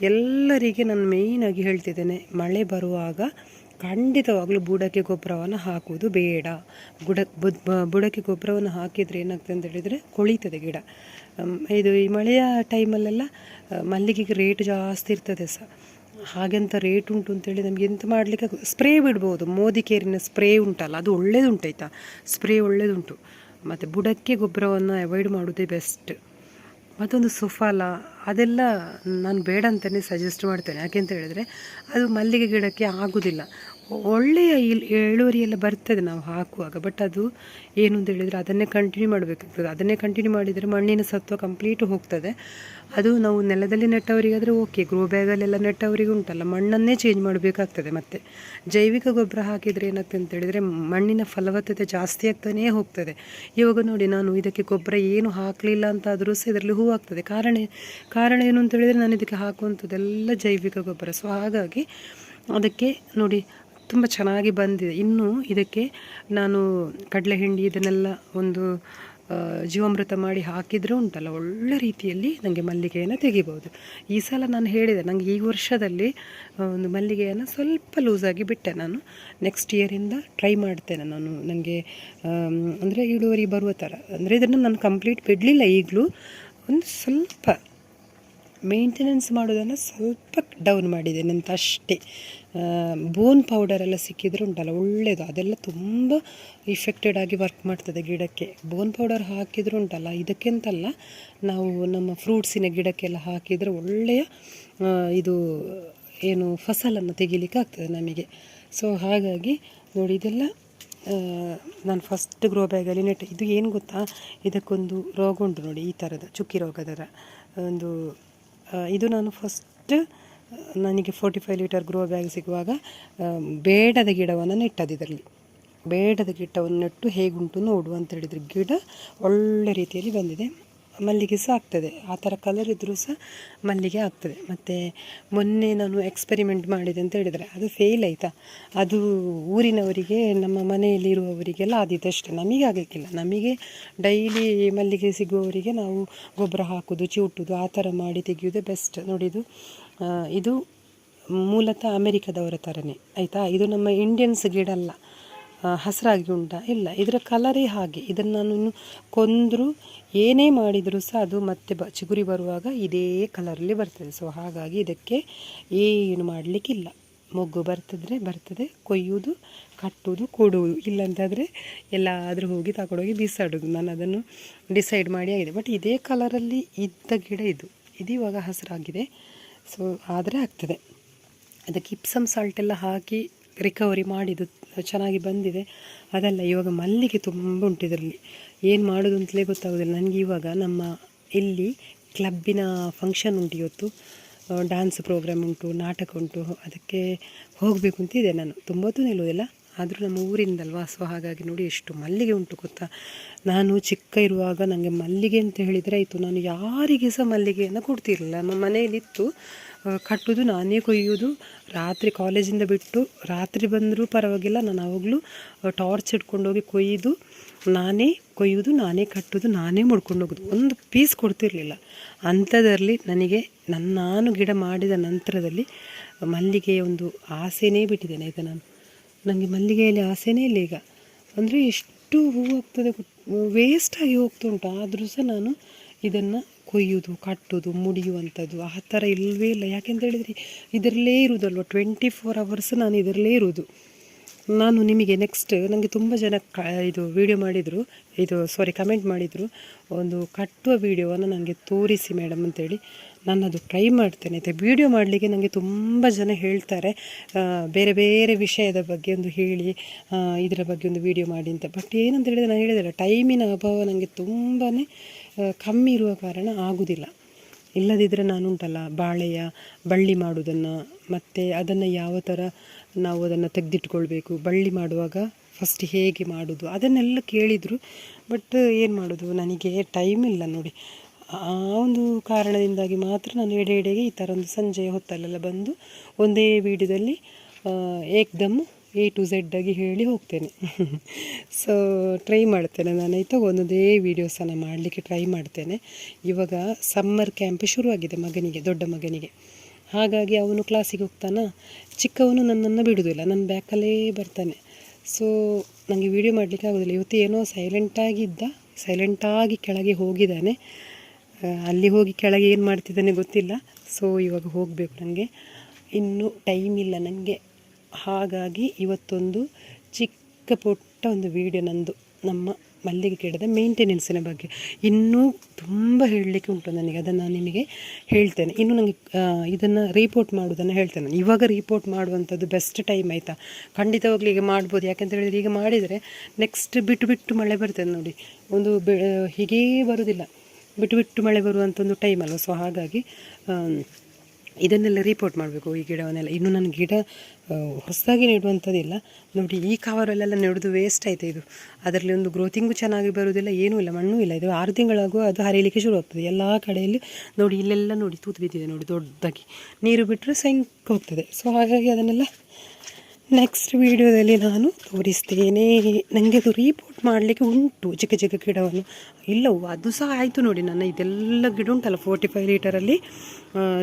ಎಲ್ಲರಿಗೆ ನಾನು ಮೇಯ್ನಾಗಿ ಹೇಳ್ತಿದ್ದೇನೆ, ಮಳೆ ಬರುವಾಗ ಖಂಡಿತವಾಗಲೂ ಬುಡಕ್ಕೆ ಗೊಬ್ಬರವನ್ನು ಹಾಕುವುದು ಬೇಡ. ಬುಡ ಬುಡಕ್ಕೆ ಗೊಬ್ಬರವನ್ನು ಹಾಕಿದರೆ ಏನಾಗ್ತದೆ ಅಂತ ಹೇಳಿದರೆ ಕೊಳೀತದೆ ಗಿಡ. ಇದು ಈ ಮಳೆಯ ಟೈಮಲ್ಲೆಲ್ಲ ಮಲ್ಲಿಗೆಗೆ ರೇಟ್ ಜಾಸ್ತಿ ಇರ್ತದೆ ಸಹ ಹಾಗೆಂತ ರೇಟ್ ಉಂಟು ಅಂತೇಳಿ ನಮಗೆ ಎಂತ ಮಾಡಲಿಕ್ಕೆ ಸ್ಪ್ರೇ ಬಿಡ್ಬೋದು. ಮೋದಿ ಕೇರಿನ ಸ್ಪ್ರೇ ಉಂಟಲ್ಲ, ಅದು ಒಳ್ಳೇದುಂಟು ಆಯಿತಾ ಸ್ಪ್ರೇ ಒಳ್ಳೇದುಂಟು. ಮತ್ತು ಬುಡಕ್ಕೆ ಗೊಬ್ಬರವನ್ನು ಅವಾಯ್ಡ್ ಮಾಡೋದೇ ಬೆಸ್ಟ್ ಮತ್ತೊಂದು ಸುಫಾಲ ಅದೆಲ್ಲ ನಾನು ಬೇಡ ಅಂತಲೇ ಸಜೆಸ್ಟ್ ಮಾಡ್ತೇನೆ. ಯಾಕೆಂತ ಹೇಳಿದರೆ ಅದು ಮಲ್ಲಿಗೆ ಗಿಡಕ್ಕೆ ಆಗೋದಿಲ್ಲ. ಒಳ್ಳೆಯ ಇಲ್ ಇಳುವರಿ ಎಲ್ಲ ಬರ್ತದೆ ನಾವು ಹಾಕುವಾಗ. ಬಟ್ ಅದು ಏನು ಅಂತ ಹೇಳಿದರೆ ಅದನ್ನೇ ಕಂಟಿನ್ಯೂ ಮಾಡಬೇಕಾಗ್ತದೆ ಅದನ್ನೇ ಕಂಟಿನ್ಯೂ ಮಾಡಿದರೆ ಮಣ್ಣಿನ ಸತ್ವ ಕಂಪ್ಲೀಟ್ ಹೋಗ್ತದೆ. ಅದು ನಾವು ನೆಲದಲ್ಲಿ ನೆಟ್ಟವರಿಗಾದರೆ ಓಕೆ ಗ್ರೋ ಬ್ಯಾಗಲ್ಲೆಲ್ಲ ನೆಟ್ಟವರಿಗೆ ಉಂಟಲ್ಲ. ಮಣ್ಣನ್ನೇ ಚೇಂಜ್ ಮಾಡಬೇಕಾಗ್ತದೆ ಮತ್ತು. ಜೈವಿಕ ಗೊಬ್ಬರ ಹಾಕಿದರೆ ಏನಾಗ್ತದೆ ಅಂತ ಹೇಳಿದರೆ ಮಣ್ಣಿನ ಫಲವತ್ತತೆ ಜಾಸ್ತಿ ಆಗ್ತಾನೇ ಹೋಗ್ತದೆ. ಇವಾಗ ನೋಡಿ ನಾನು ಇದಕ್ಕೆ ಗೊಬ್ಬರ ಏನು ಹಾಕಲಿಲ್ಲ ಅಂತ ಆದರೂ ಸಹ ಇದರಲ್ಲಿ ಹೂ ಆಗ್ತದೆ. ಕಾರಣ ಕಾರಣ ಏನು ಅಂತ ಹೇಳಿದರೆ ನಾನು ಇದಕ್ಕೆ ಹಾಕುವಂಥದ್ದೆಲ್ಲ ಜೈವಿಕ ಗೊಬ್ಬರ. ಸೊ ಹಾಗಾಗಿ ಅದಕ್ಕೆ ನೋಡಿ ತುಂಬ ಚೆನ್ನಾಗಿ ಬಂದಿದೆ. ಇನ್ನು ಇದಕ್ಕೆ ನಾನು ಕಡಲೆ ಹಿಂಡಿ ಇದನ್ನೆಲ್ಲ ಒಂದು ಜೀವಾಮೃತ ಮಾಡಿ ಹಾಕಿದರೆ ಉಂಟಲ್ಲ, ಒಳ್ಳೆ ರೀತಿಯಲ್ಲಿ ನನಗೆ ಮಲ್ಲಿಗೆಯನ್ನು ತೆಗಿಬೋದು. ಈ ಸಲ ನಾನು ಹೇಳಿದೆ ನನಗೆ ಈ ವರ್ಷದಲ್ಲಿ ಒಂದು ಮಲ್ಲಿಗೆಯನ್ನು ಸ್ವಲ್ಪ ಲೂಸಾಗಿ ಬಿಟ್ಟೆ ನಾನು. ನೆಕ್ಸ್ಟ್ ಇಯರಿಂದ ಟ್ರೈ ಮಾಡ್ತೇನೆ ನಾನು. ನನಗೆ ಅಂದರೆ ಇಳುವರಿ ಬರುವ ಥರ ಅಂದರೆ ಇದನ್ನು ನಾನು ಕಂಪ್ಲೀಟ್ ಬಿಡಲಿಲ್ಲ ಈಗಲೂ. ಒಂದು ಸ್ವಲ್ಪ ಮೇಂಟೆನೆನ್ಸ್ ಮಾಡೋದನ್ನು ಸ್ವಲ್ಪ ಡೌನ್ ಮಾಡಿದ್ದೇನೆ ಅಂತ ಅಷ್ಟೇ. ಬೋನ್ ಪೌಡರ್ ಎಲ್ಲ ಸಿಕ್ಕಿದ್ರೆ ಉಂಟಲ್ಲ ಒಳ್ಳೆಯದು ಅದೆಲ್ಲ ತುಂಬ ಇಫೆಕ್ಟೆಡ್ ಆಗಿ ವರ್ಕ್ ಮಾಡ್ತದೆ ಗಿಡಕ್ಕೆ. ಬೋನ್ ಪೌಡರ್ ಹಾಕಿದ್ರೆ ಉಂಟಲ್ಲ ಇದಕ್ಕೆಂತಲ್ಲ ನಾವು ನಮ್ಮ ಫ್ರೂಟ್ಸಿನ ಗಿಡಕ್ಕೆಲ್ಲ ಹಾಕಿದರೆ ಒಳ್ಳೆಯ ಇದು, ಏನು, ಫಸಲನ್ನು ತೆಗಿಲಿಕ್ಕೆ ಆಗ್ತದೆ ನಮಗೆ. ಸೊ ಹಾಗಾಗಿ ನೋಡಿ, ಇದೆಲ್ಲ ನಾನು ಫಸ್ಟ್ ಗ್ರೋ ಬ್ಯಾಗಲ್ಲಿ ನೆಟ್ಟೆ. ಇದು ಏನು ಗೊತ್ತಾ? ಇದಕ್ಕೊಂದು ರೋಗ ಉಂಟು ನೋಡಿ, ಈ ಥರದ ಚುಕ್ಕಿ ರೋಗದ ಒಂದು ಇದು ನಾನು ಫಸ್ಟ್ ನನಗೆ forty five litre grow bag ಸಿಗುವಾಗ ಬೇಡದ ಗಿಡವನ್ನು ನೆಟ್ಟದ್ದು ಇದರಲ್ಲಿ. ಬೇಡದ ಗಿಡವನ್ನು ನೆಟ್ಟು ಹೇಗುಂಟು ನೋಡು ಅಂತ ಹೇಳಿದರೆ. ಗಿಡ ಒಳ್ಳೆ ರೀತಿಯಲ್ಲಿ ಬಂದಿದೆ. ಮಲ್ಲಿಗೆ ಸಹ ಆಗ್ತದೆ. ಆ ಥರ ಕಲರ್ ಇದ್ದರೂ ಸಹ ಮಲ್ಲಿಗೆ ಆಗ್ತದೆ. ಮತ್ತು ಮೊನ್ನೆ ನಾನು ಎಕ್ಸ್ಪೆರಿಮೆಂಟ್ ಮಾಡಿದೆ ಅಂತ ಹೇಳಿದರೆ, ಅದು ಫೇಲ್ ಆಯಿತಾ? ಅದು ಊರಿನವರಿಗೆ, ನಮ್ಮ ಮನೆಯಲ್ಲಿರುವವರಿಗೆಲ್ಲ ಆದಿದ್ದಷ್ಟೇ. ನಮಗೆ ಆಗಲಿಕ್ಕಿಲ್ಲ. ನಮಗೆ ಡೈಲಿ ಮಲ್ಲಿಗೆ ಸಿಗುವವರಿಗೆ ನಾವು ಗೊಬ್ಬರ ಹಾಕೋದು ಚಿವುಟುದು ಆ ಥರ ಮಾಡಿ ತೆಗೆಯೋದೇ ಬೆಸ್ಟ್ ನೋಡಿದು ಇದು ಮೂಲತಃ ಅಮೆರಿಕದವರ ಥರನೇ. ಆಯಿತಾ? ಇದು ನಮ್ಮ ಇಂಡಿಯನ್ಸ್ ಗಿಡ ಅಲ್ಲ ಹಸಿರಾಗಿ ಉಂಟಾ? ಇಲ್ಲ, ಇದರ ಕಲರೇ ಹಾಗೆ. ಇದನ್ನು ನಾನು ಕೊಂದರು ಏನೇ ಮಾಡಿದರೂ ಸಹ ಅದು ಮತ್ತೆ ಬ, ಚಿಗುರಿ ಬರುವಾಗ ಇದೇ ಕಲರಲ್ಲಿ ಬರ್ತದೆ. ಸೊ ಹಾಗಾಗಿ ಇದಕ್ಕೆ ಏನು ಮಾಡಲಿಕ್ಕಿಲ್ಲ. ಮೊಗ್ಗು ಬರ್ತಿದ್ರೆ ಬರ್ತದೆ, ಕೊಯ್ಯುವುದು, ಕಟ್ಟುವುದು, ಕೊಡುವುದು. ಇಲ್ಲಂತಾದರೆ ಎಲ್ಲಾದರೂ ಹೋಗಿ ತಗೊಂಡೋಗಿ ಬಿಸಾಡೋದು ನಾನು ಅದನ್ನು ಡಿಸೈಡ್ ಮಾಡಿ ಆಗಿದೆ. ಬಟ್ ಇದೇ ಕಲರಲ್ಲಿ ಇದ್ದ ಗಿಡ ಇದು. ಇದು ಇವಾಗ ಹಸಿರಾಗಿದೆ. ಸೊ ಆದರೆ ಆಗ್ತದೆ. ಅದಕ್ಕೆ ಇಪ್ಸಮ್ ಸಾಲ್ಟ್ ಎಲ್ಲ ಹಾಕಿ ರಿಕವರಿ ಮಾಡಿದ್ದು ಚೆನ್ನಾಗಿ ಬಂದಿದೆ. ಅದಲ್ಲ, ಇವಾಗ ಮಲ್ಲಿಗೆ ತುಂಬ ಉಂಟು ಇದರಲ್ಲಿ. ಏನು ಮಾಡೋದು ಅಂತಲೇ ಗೊತ್ತಾಗೋದಿಲ್ಲ. ನನಗೆ ಇವಾಗ ನಮ್ಮ ಇಲ್ಲಿ ಕ್ಲಬ್ಬಿನ ಫಂಕ್ಷನ್ ಉಂಟು ಇವತ್ತು. ಡ್ಯಾನ್ಸ್ ಪ್ರೋಗ್ರಾಮ್ ಉಂಟು, ನಾಟಕ ಉಂಟು. ಅದಕ್ಕೆ ಹೋಗಬೇಕು ಅಂತಿದೆ ನಾನು. ತುಂಬ ಹೊತ್ತು ಆದರೂ ನಮ್ಮ ಊರಿಂದಲ್ವಾ? ಸೊ, ಹಾಗಾಗಿ ನೋಡಿ ಎಷ್ಟು ಮಲ್ಲಿಗೆ ಉಂಟು ಗೊತ್ತಾ? ನಾನು ಚಿಕ್ಕ ಇರುವಾಗ ನನಗೆ ಮಲ್ಲಿಗೆ ಅಂತ ಹೇಳಿದರೆ ಆಯಿತು. ನಾನು ಯಾರಿಗೆ ಸಹ ಮಲ್ಲಿಗೆಯನ್ನು ಕೊಡ್ತಿರಲಿಲ್ಲ. ನಮ್ಮ ಮನೆಯಲ್ಲಿತ್ತು. ಆ, ಕಟ್ಟುವುದು ನಾನೇ ಕೊಯ್ಯೋದು. ರಾತ್ರಿ ಕಾಲೇಜಿಂದ ಬಿಟ್ಟು ರಾತ್ರಿ ಬಂದರೂ ಪರವಾಗಿಲ್ಲ. ನಾನು ಆವಾಗಲೂ ಟಾರ್ಚ್ ಹಿಡ್ಕೊಂಡೋಗಿ ಕೊಯ್ದು ನಾನೇ ಕೊಯ್ಯೋದು ನಾನೇ ಕಟ್ಟೋದು ನಾನೇ ಮುಡ್ಕೊಂಡು ಹೋಗೋದು. ಒಂದು ಪೀಸ್ ಕೊಡ್ತಿರಲಿಲ್ಲ. ಅಂಥದ್ರಲ್ಲಿ ನನಗೆ ನನ್ನ ನಾನು ಗಿಡ ಮಾಡಿದ ನಂತರದಲ್ಲಿ ಮಲ್ಲಿಗೆಯ ಒಂದು ಆಸೆನೇ ಬಿಟ್ಟಿದ್ದೇನೆ ಈಗ ನಾನು. ನನಗೆ ಮಲ್ಲಿಗೆಯಲ್ಲಿ ಆಸೆನೇ ಇಲ್ಲ ಈಗ. ಅಂದರೆ ಎಷ್ಟು ಹೂವು ಹೋಗ್ತದೆ ವೇಸ್ಟಾಗಿ ಹೋಗ್ತಾ ಉಂಟು. ಆದರೂ ಸಹ ನಾನು ಇದನ್ನು ಕೊಯ್ಯೋದು ಕಟ್ಟೋದು ಮುಡಿಯುವಂಥದ್ದು, ಆ ಥರ ಇಲ್ಲವೇ ಇಲ್ಲ. ಯಾಕೆಂತ ಹೇಳಿದ್ರಿ ಇದರಲ್ಲೇ ಇರುವುದಲ್ವ? ಟ್ವೆಂಟಿ ಫೋರ್ ಅವರ್ಸ್ ನಾನು ಇದರಲ್ಲೇ ಇರುವುದು. ನಾನು ನಿಮಗೆ ನೆಕ್ಸ್ಟ್ ನನಗೆ ತುಂಬ ಜನ ಕ ಇದು ವಿಡಿಯೋ ಮಾಡಿದರು. ಇದು ಸಾರಿ ಕಮೆಂಟ್ ಮಾಡಿದರು. ಒಂದು ಕಟ್ಟುವ ವಿಡಿಯೋವನ್ನು ನನಗೆ ತೋರಿಸಿ ಮೇಡಮ್ ಅಂತೇಳಿ. ನಾನು ಅದು ಟ್ರೈ ಮಾಡ್ತೇನೆ. ಆಯಿತಾ ವಿಡಿಯೋ ಮಾಡಲಿಕ್ಕೆ ನನಗೆ ತುಂಬ ಜನ ಹೇಳ್ತಾರೆ. ಬೇರೆ ಬೇರೆ ವಿಷಯದ ಬಗ್ಗೆ ಒಂದು ಹೇಳಿ ಇದರ ಬಗ್ಗೆ ಒಂದು ವಿಡಿಯೋ ಮಾಡಿ ಅಂತ. ಬಟ್ ಏನಂತ ಹೇಳಿದರೆ ನಾನು ಹೇಳಿದರೆ ಟೈಮಿನ ಅಭಾವ ನನಗೆ ತುಂಬಾ ಕಮ್ಮಿ ಇರುವ ಕಾರಣ ಆಗುವುದಿಲ್ಲ ಇಲ್ಲದಿದ್ದರೆ ನಾನುಂಟಲ್ಲ. ಬಾಳೆಯ, ಬಳ್ಳಿ ಮಾಡುವುದನ್ನು ಮತ್ತು ಅದನ್ನು ಯಾವ ಥರ ನಾವು ಅದನ್ನು ತೆಗೆದಿಟ್ಕೊಳ್ಬೇಕು. ಬಳ್ಳಿ ಮಾಡುವಾಗ ಫಸ್ಟ್ ಹೇಗೆ ಮಾಡೋದು? ಅದನ್ನೆಲ್ಲ ಕೇಳಿದರು ಬಟ್ ಏನು ಮಾಡೋದು? ನನಗೆ ಟೈಮ್ ಇಲ್ಲ ನೋಡಿ. ಆ ಒಂದು ಕಾರಣದಿಂದಾಗಿ ಮಾತ್ರ ನಾನು ಎಡೆ ಎಡೆಗೆ ಈ ಥರ ಒಂದು ಸಂಜೆ ಹೊತ್ತಲ್ಲೆಲ್ಲ ಬಂದು ಒಂದೇ ವಿಡಿಯೋದಲ್ಲಿ ಏಕ್ದಮ್ ಎ ಟು ಝೆಡ್ ಆಗಿ ಹೇಳಿ ಹೋಗ್ತೇನೆ. ಸೊ ಟ್ರೈ ಮಾಡ್ತೇನೆ ನಾನು. ಆಯಿತಾ ಒಂದೊಂದೇ ವೀಡಿಯೋಸನ್ನು ಮಾಡಲಿಕ್ಕೆ ಟ್ರೈ ಮಾಡ್ತೇನೆ. ಇವಾಗ ಸಮ್ಮರ್ ಕ್ಯಾಂಪ್ ಶುರುವಾಗಿದೆ ಮಗನಿಗೆ, ದೊಡ್ಡ ಮಗನಿಗೆ. ಹಾಗಾಗಿ ಅವನು ಕ್ಲಾಸಿಗೆ ಹೋಗ್ತಾನ? ಚಿಕ್ಕವನು ನನ್ನನ್ನು ಬಿಡುವುದಿಲ್ಲ ನನ್ನ ಬ್ಯಾಕಲ್ಲೇ ಬರ್ತಾನೆ. ಸೊ ನನಗೆ ವೀಡಿಯೋ ಮಾಡಲಿಕ್ಕೆ ಆಗೋದಿಲ್ಲ. ಇವತ್ತು ಏನೋ ಸೈಲೆಂಟಾಗಿದ್ದ ಸೈಲೆಂಟಾಗಿ ಕೆಳಗೆ ಹೋಗಿದ್ದಾನೆ. ಅಲ್ಲಿ ಹೋಗಿ ಕೆಳಗೆ ಏನು ಮಾಡ್ತಿದ್ದಾನೆ ಗೊತ್ತಿಲ್ಲ. ಸೊ ಇವಾಗ ಹೋಗಬೇಕು ನನಗೆ ಇನ್ನೂ ಟೈಮ್ ಇಲ್ಲ ನನಗೆ ಹಾಗಾಗಿ ಇವತ್ತೊಂದು ಚಿಕ್ಕ ಪುಟ್ಟ ಒಂದು ವಿಡಿಯೋ ನಂದು, ನಮ್ಮ ಮಲ್ಲಿಗೆ ಗಿಡದ ಮೇಂಟೆನೆನ್ಸಿನ ಬಗ್ಗೆ. ಇನ್ನೂ ತುಂಬ ಹೇಳಲಿಕ್ಕೆ ಉಂಟು ನನಗೆ, ಅದನ್ನು ನಾನು ನಿಮಗೆ ಹೇಳ್ತೇನೆ. ಇನ್ನು ನನಗೆ ಇದನ್ನು ರಿಪೋರ್ಟ್ ಮಾಡೋದನ್ನು ಹೇಳ್ತೇನೆ ನಾನು. ಇವಾಗ ರಿಪೋರ್ಟ್ ಮಾಡುವಂಥದ್ದು ಬೆಸ್ಟ್ ಟೈಮ್ ಆಯಿತಾ? ಖಂಡಿತವಾಗ್ಲೂ ಈಗ ಮಾಡ್ಬೋದು. ಯಾಕೆಂತ ಹೇಳಿದ್ರೆ ಈಗ ಮಾಡಿದರೆ ನೆಕ್ಸ್ಟ್ ಬಿಟ್ಟು ಬಿಟ್ಟು ಮಳೆ ಬರ್ತದೆ ನೋಡಿ. ಒಂದು ಬೆ, ಹೀಗೇ ಬರೋದಿಲ್ಲ. ಬಿಟ್ಟು ಬಿಟ್ಟು ಮಳೆ ಬರುವಂಥ ಒಂದು ಟೈಮ್ ಅಲ್ವ? ಸೊ ಹಾಗಾಗಿ ಇದನ್ನೆಲ್ಲ ರಿಪೋರ್ಟ್ ಮಾಡಬೇಕು, ಈ ಗಿಡವನ್ನೆಲ್ಲ. ಇನ್ನು ನನ್ನ ಗಿಡ ಹೊಸದಾಗಿ ನೆಡುವಂಥದ್ದಿಲ್ಲ. ನೋಡಿ, ಈ ಕವರಲ್ಲೆಲ್ಲ ನೆಡೋದು ವೇಸ್ಟ್ ಆಯಿತು ಇದು. ಅದರಲ್ಲಿ ಒಂದು ಗ್ರೋತಿಂಗು ಚೆನ್ನಾಗಿ ಬರುವುದಿಲ್ಲ, ಏನೂ ಇಲ್ಲ, ಮಣ್ಣು ಇಲ್ಲ. ಇದು ಆರು ತಿಂಗಳಾಗುವ, ಅದು ಹರಿಯಲಿಕ್ಕೆ ಶುರು ಆಗ್ತದೆ ಎಲ್ಲ ಕಡೆಯಲ್ಲಿ ನೋಡಿ, ಇಲ್ಲೆಲ್ಲ ನೋಡಿ, ತೂತು ಬಿದ್ದಿದೆ ನೋಡಿ, ದೊಡ್ಡದಾಗಿ. ನೀರು ಬಿಟ್ಟರೆ ಸೈಂಕ್ ಹೋಗ್ತದೆ. ಸೊ ಹಾಗಾಗಿ ಅದನ್ನೆಲ್ಲ ನೆಕ್ಸ್ಟ್ ವಿಡಿಯೋದಲ್ಲಿ ನಾನು ತೋರಿಸ್ತೇನೆ. ನನಗೆ ಅದು ರೀಪೋರ್ಟ್ ಮಾಡಲಿಕ್ಕೆ ಉಂಟು ಚಿಕ್ಕ ಚಿಕ್ಕ ಗಿಡವನ್ನು. ಇಲ್ಲವೋ ಅದು ಸಹ ಆಯಿತು ನೋಡಿ ನನ್ನ. ಇದೆಲ್ಲ ಗಿಡ ಉಂಟಲ್ಲ ಫೋರ್ಟಿ ಫೈವ್ ಲೀಟರಲ್ಲಿ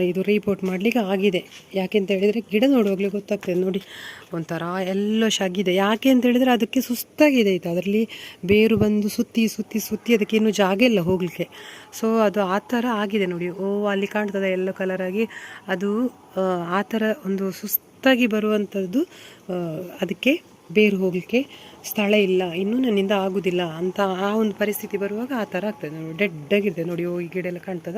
ಇದು ರೀಪೋರ್ಟ್ ಮಾಡಲಿಕ್ಕೆ ಆಗಿದೆ. ಯಾಕೆ ಅಂತ ಹೇಳಿದರೆ ಗಿಡ ನೋಡುವಾಗಲೇ ಗೊತ್ತಾಗ್ತದೆ. ನೋಡಿ ಒಂಥರ ಎಲ್ಲೋ ಆಗಿದೆ ಯಾಕೆ ಅಂತ ಹೇಳಿದರೆ ಅದಕ್ಕೆ ಸುಸ್ತಾಗಿದೆ ಇತ್ತು ಅದರಲ್ಲಿ ಬೇರು ಬಂದು ಸುತ್ತಿ ಸುತ್ತಿ ಸುತ್ತಿ ಅದಕ್ಕೆ ಇನ್ನೂ ಜಾಗ ಇಲ್ಲ ಹೋಗಲಿಕ್ಕೆ. ಸೊ ಅದು ಆ ಥರ ಆಗಿದೆ ನೋಡಿ. ಓ ಅಲ್ಲಿ ಕಾಣ್ತದೆ ಎಲ್ಲೋ ಕಲರಾಗಿ ಅದು ಆ, ಥರ ಒಂದು ಸುಸ್ತಾಗಿ ಬರುವಂಥದ್ದು ಅದಕ್ಕೆ ಬೇರು ಹೋಗಲಿಕ್ಕೆ ಸ್ಥಳ ಇಲ್ಲ. ಇನ್ನೂ ನನ್ನಿಂದ ಆಗೋದಿಲ್ಲ. ಅಂತ ಆ ಒಂದು ಪರಿಸ್ಥಿತಿ ಬರುವಾಗ ಆ ಥರ ಆಗ್ತದೆ. ನೋಡಿ ಡೆಡ್ಡಾಗಿರ್ತದೆ ನೋಡಿ, ಓ, ಈ ಗಿಡ ಎಲ್ಲ ಕಾಣ್ತದ?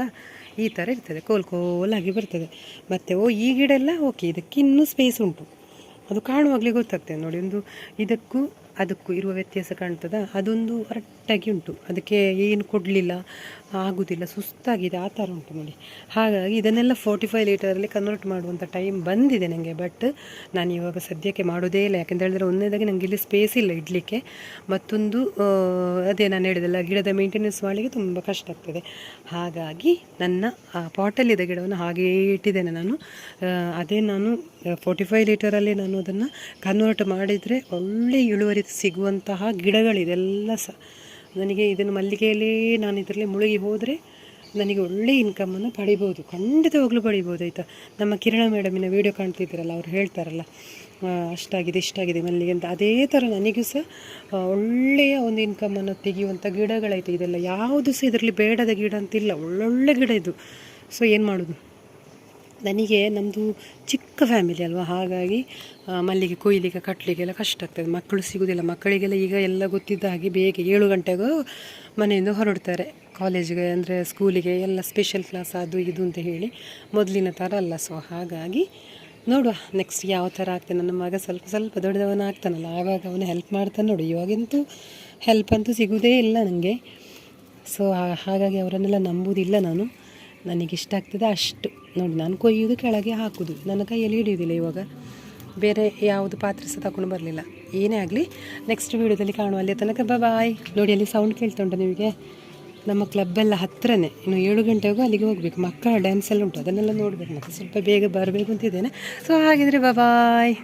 ಈ ಥರ ಇರ್ತದೆ. ಕೋಲ್ ಕೋಲಾಗಿ ಬರ್ತದೆ. ಮತ್ತು, ಓ, ಈ ಗಿಡ ಎಲ್ಲ, ಓಕೆ, ಇದಕ್ಕೆ ಇನ್ನೂ ಸ್ಪೇಸ್ ಉಂಟು. ಅದು ಕಾಣುವಾಗಲೇ ಗೊತ್ತಾಗ್ತದೆ. ನೋಡಿ, ಒಂದು ಇದಕ್ಕೂ ಅದಕ್ಕೂ ಇರುವ ವ್ಯತ್ಯಾಸ ಕಾಣ್ತದೆ. ಅದೊಂದು ಕರೆಕ್ಟಾಗಿ ಉಂಟು. ಅದಕ್ಕೆ ಏನು ಕೊಡಲಿಲ್ಲ, ಆಗೋದಿಲ್ಲ, ಸುಸ್ತಾಗಿದೆ, ಆ ಥರ ಉಂಟು ನೋಡಿ. ಹಾಗಾಗಿ ಇದನ್ನೆಲ್ಲ ಫೋರ್ಟಿ ಫೈವ್ ಲೀಟರಲ್ಲಿ ಕನ್ವರ್ಟ್ ಮಾಡುವಂಥ ಟೈಮ್ ಬಂದಿದೆ ನನಗೆ ಬಟ್ ನಾನು ಇವಾಗ ಸದ್ಯಕ್ಕೆ ಮಾಡೋದೇ ಇಲ್ಲ. ಯಾಕೆಂತ ಹೇಳಿದ್ರೆ ಒಂದನೇದಾಗಿ ನನಗೆ ಇಲ್ಲಿ ಸ್ಪೇಸ್ ಇಲ್ಲ ಇಡಲಿಕ್ಕೆ. ಮತ್ತೊಂದು ಅದೇ ನಾನು ಹೇಳಿದೆಲ್ಲ, ಗಿಡದ ಮೇಂಟೆನೆನ್ಸ್ ಮಾಡಲಿಕ್ಕೆ ತುಂಬ ಕಷ್ಟ ಆಗ್ತದೆ. ಹಾಗಾಗಿ ನನ್ನ ಪಾಟಲ್ಲಿದ್ದ ಗಿಡವನ್ನು ಹಾಗೇ ಇಟ್ಟಿದ್ದೇನೆ ನಾನು. ಅದೇ ನಾನು ಫೋರ್ಟಿ ಫೈವ್ ಲೀಟರಲ್ಲಿ ನಾನು ಅದನ್ನು ಕನ್ವರ್ಟ್ ಮಾಡಿದರೆ ಒಳ್ಳೆ ಇಳುವರಿ ಸಿಗುವಂತಹ ಗಿಡಗಳಿದೆಲ್ಲ ಸಹ ನನಗೆ ಇದನ್ನು ಮಲ್ಲಿಗೆಯಲ್ಲೇ ನಾನು ಇದರಲ್ಲಿ ಮುಳುಗಿ ಹೋದರೆ ನನಗೆ ಒಳ್ಳೆ ಇನ್ಕಮನ್ನು ಪಡಿಬೋದು. ಖಂಡಿತವಾಗ್ಲೂ ಪಡಿಬೋದು, ಆಯಿತಾ? ನಮ್ಮ ಕಿರಣ ಮೇಡಮಿನ ವೀಡಿಯೋ ಕಾಣ್ತಿದ್ದೀರಲ್ಲ, ಅವ್ರು ಹೇಳ್ತಾರಲ್ಲ ಅಷ್ಟಾಗಿದೆ, ಇಷ್ಟಾಗಿದೆ ಮಲ್ಲಿಗೆ ಅಂತ. ಅದೇ ಥರ ನನಗೂ ಸಹ ಒಳ್ಳೆಯ ಒಂದು ಇನ್ಕಮನ್ನು ತೆಗೆಯುವಂಥ ಗಿಡಗಳೈತೆ ಇದೆಲ್ಲ ಯಾವುದು ಸಹ ಇದರಲ್ಲಿ ಬೇಡದ ಗಿಡ ಅಂತಿಲ್ಲ, ಒಳ್ಳೊಳ್ಳೆ ಗಿಡ ಇದು. ಸೊ ಏನು ಮಾಡೋದು? ನನಗೆ ನಮ್ಮದು ಚಿಕ್ಕ ಫ್ಯಾಮಿಲಿ ಅಲ್ವಾ? ಹಾಗಾಗಿ ಮಲ್ಲಿಗೆ ಕೊಯ್ಲಿಗೆ ಕಟ್ಟಲಿಕ್ಕೆಲ್ಲ ಕಷ್ಟ ಆಗ್ತದೆ. ಮಕ್ಕಳು ಸಿಗೋದಿಲ್ಲ. ಮಕ್ಕಳಿಗೆಲ್ಲ ಈಗ ಎಲ್ಲ ಗೊತ್ತಿದ್ದ ಹಾಗೆ ಬೇಗ ಏಳು ಗಂಟೆಗೂ ಮನೆಯಿಂದ ಹೊರಡ್ತಾರೆ. ಕಾಲೇಜಿಗೆ ಅಂದರೆ ಸ್ಕೂಲಿಗೆ ಎಲ್ಲ ಸ್ಪೆಷಲ್ ಕ್ಲಾಸ್ ಅದು ಇದು ಅಂತ ಹೇಳಿ ಮೊದಲಿನ ಥರ ಅಲ್ಲ ಸೊ ಹಾಗಾಗಿ ನೋಡುವ ನೆಕ್ಸ್ಟ್ ಯಾವ ಥರ ಆಗ್ತದೆ. ನನ್ನ ಮಗ ಸ್ವಲ್ಪ ಸ್ವಲ್ಪ ದೊಡ್ಡದವನ ಆಗ್ತಾನಲ್ಲ ಆವಾಗ ಅವನು ಹೆಲ್ಪ್ ಮಾಡ್ತಾನೆ ನೋಡು. ಇವಾಗಂತೂ ಹೆಲ್ಪ್ ಅಂತೂ ಸಿಗೋದೇ ಇಲ್ಲ ನನಗೆ ಸೊ ಹಾಗಾಗಿ ಅವರನ್ನೆಲ್ಲ ನಂಬುವುದಿಲ್ಲ ನಾನು. ನನಗೆ ಇಷ್ಟ ಆಗ್ತದೆ ಅಷ್ಟು. ನೋಡಿ, ನಾನು ಕೊಯ್ಯೋದು ಕೆಳಗೆ ಹಾಕೋದು. ನನ್ನ ಕೈಯಲ್ಲಿ ಹಿಡಿಯೋದಿಲ್ಲ ಇವಾಗ. ಬೇರೆ ಯಾವುದು ಪಾತ್ರೆ ಸಹ ತಗೊಂಡು ಬರಲಿಲ್ಲ. ಏನೇ ಆಗಲಿ ನೆಕ್ಸ್ಟ್ ವೀಡಿಯೋದಲ್ಲಿ ಕಾಣುವ ಅಲ್ಲಿ ತನಕ ಬಾಯ್ ನೋಡಿ, ಅಲ್ಲಿ ಸೌಂಡ್ ಕೇಳ್ತಾ ನಿಮಗೆ. ನಮ್ಮ ಕ್ಲಬ್ಬೆಲ್ಲ ಹತ್ತಿರನೇ ಇನ್ನು ಏಳು ಗಂಟೆಗೂ ಅಲ್ಲಿಗೆ ಹೋಗಬೇಕು. ಮಕ್ಕಳ ಡ್ಯಾನ್ಸ್ ಎಲ್ಲ ಉಂಟು. ಅದನ್ನೆಲ್ಲ ನೋಡಬೇಕು ಮತ್ತು ಸ್ವಲ್ಪ ಬೇಗ ಬರಬೇಕು ಅಂತಿದ್ದೇನೆ ಸೊ ಹಾಗಿದ್ರೆ ಬಾಯ್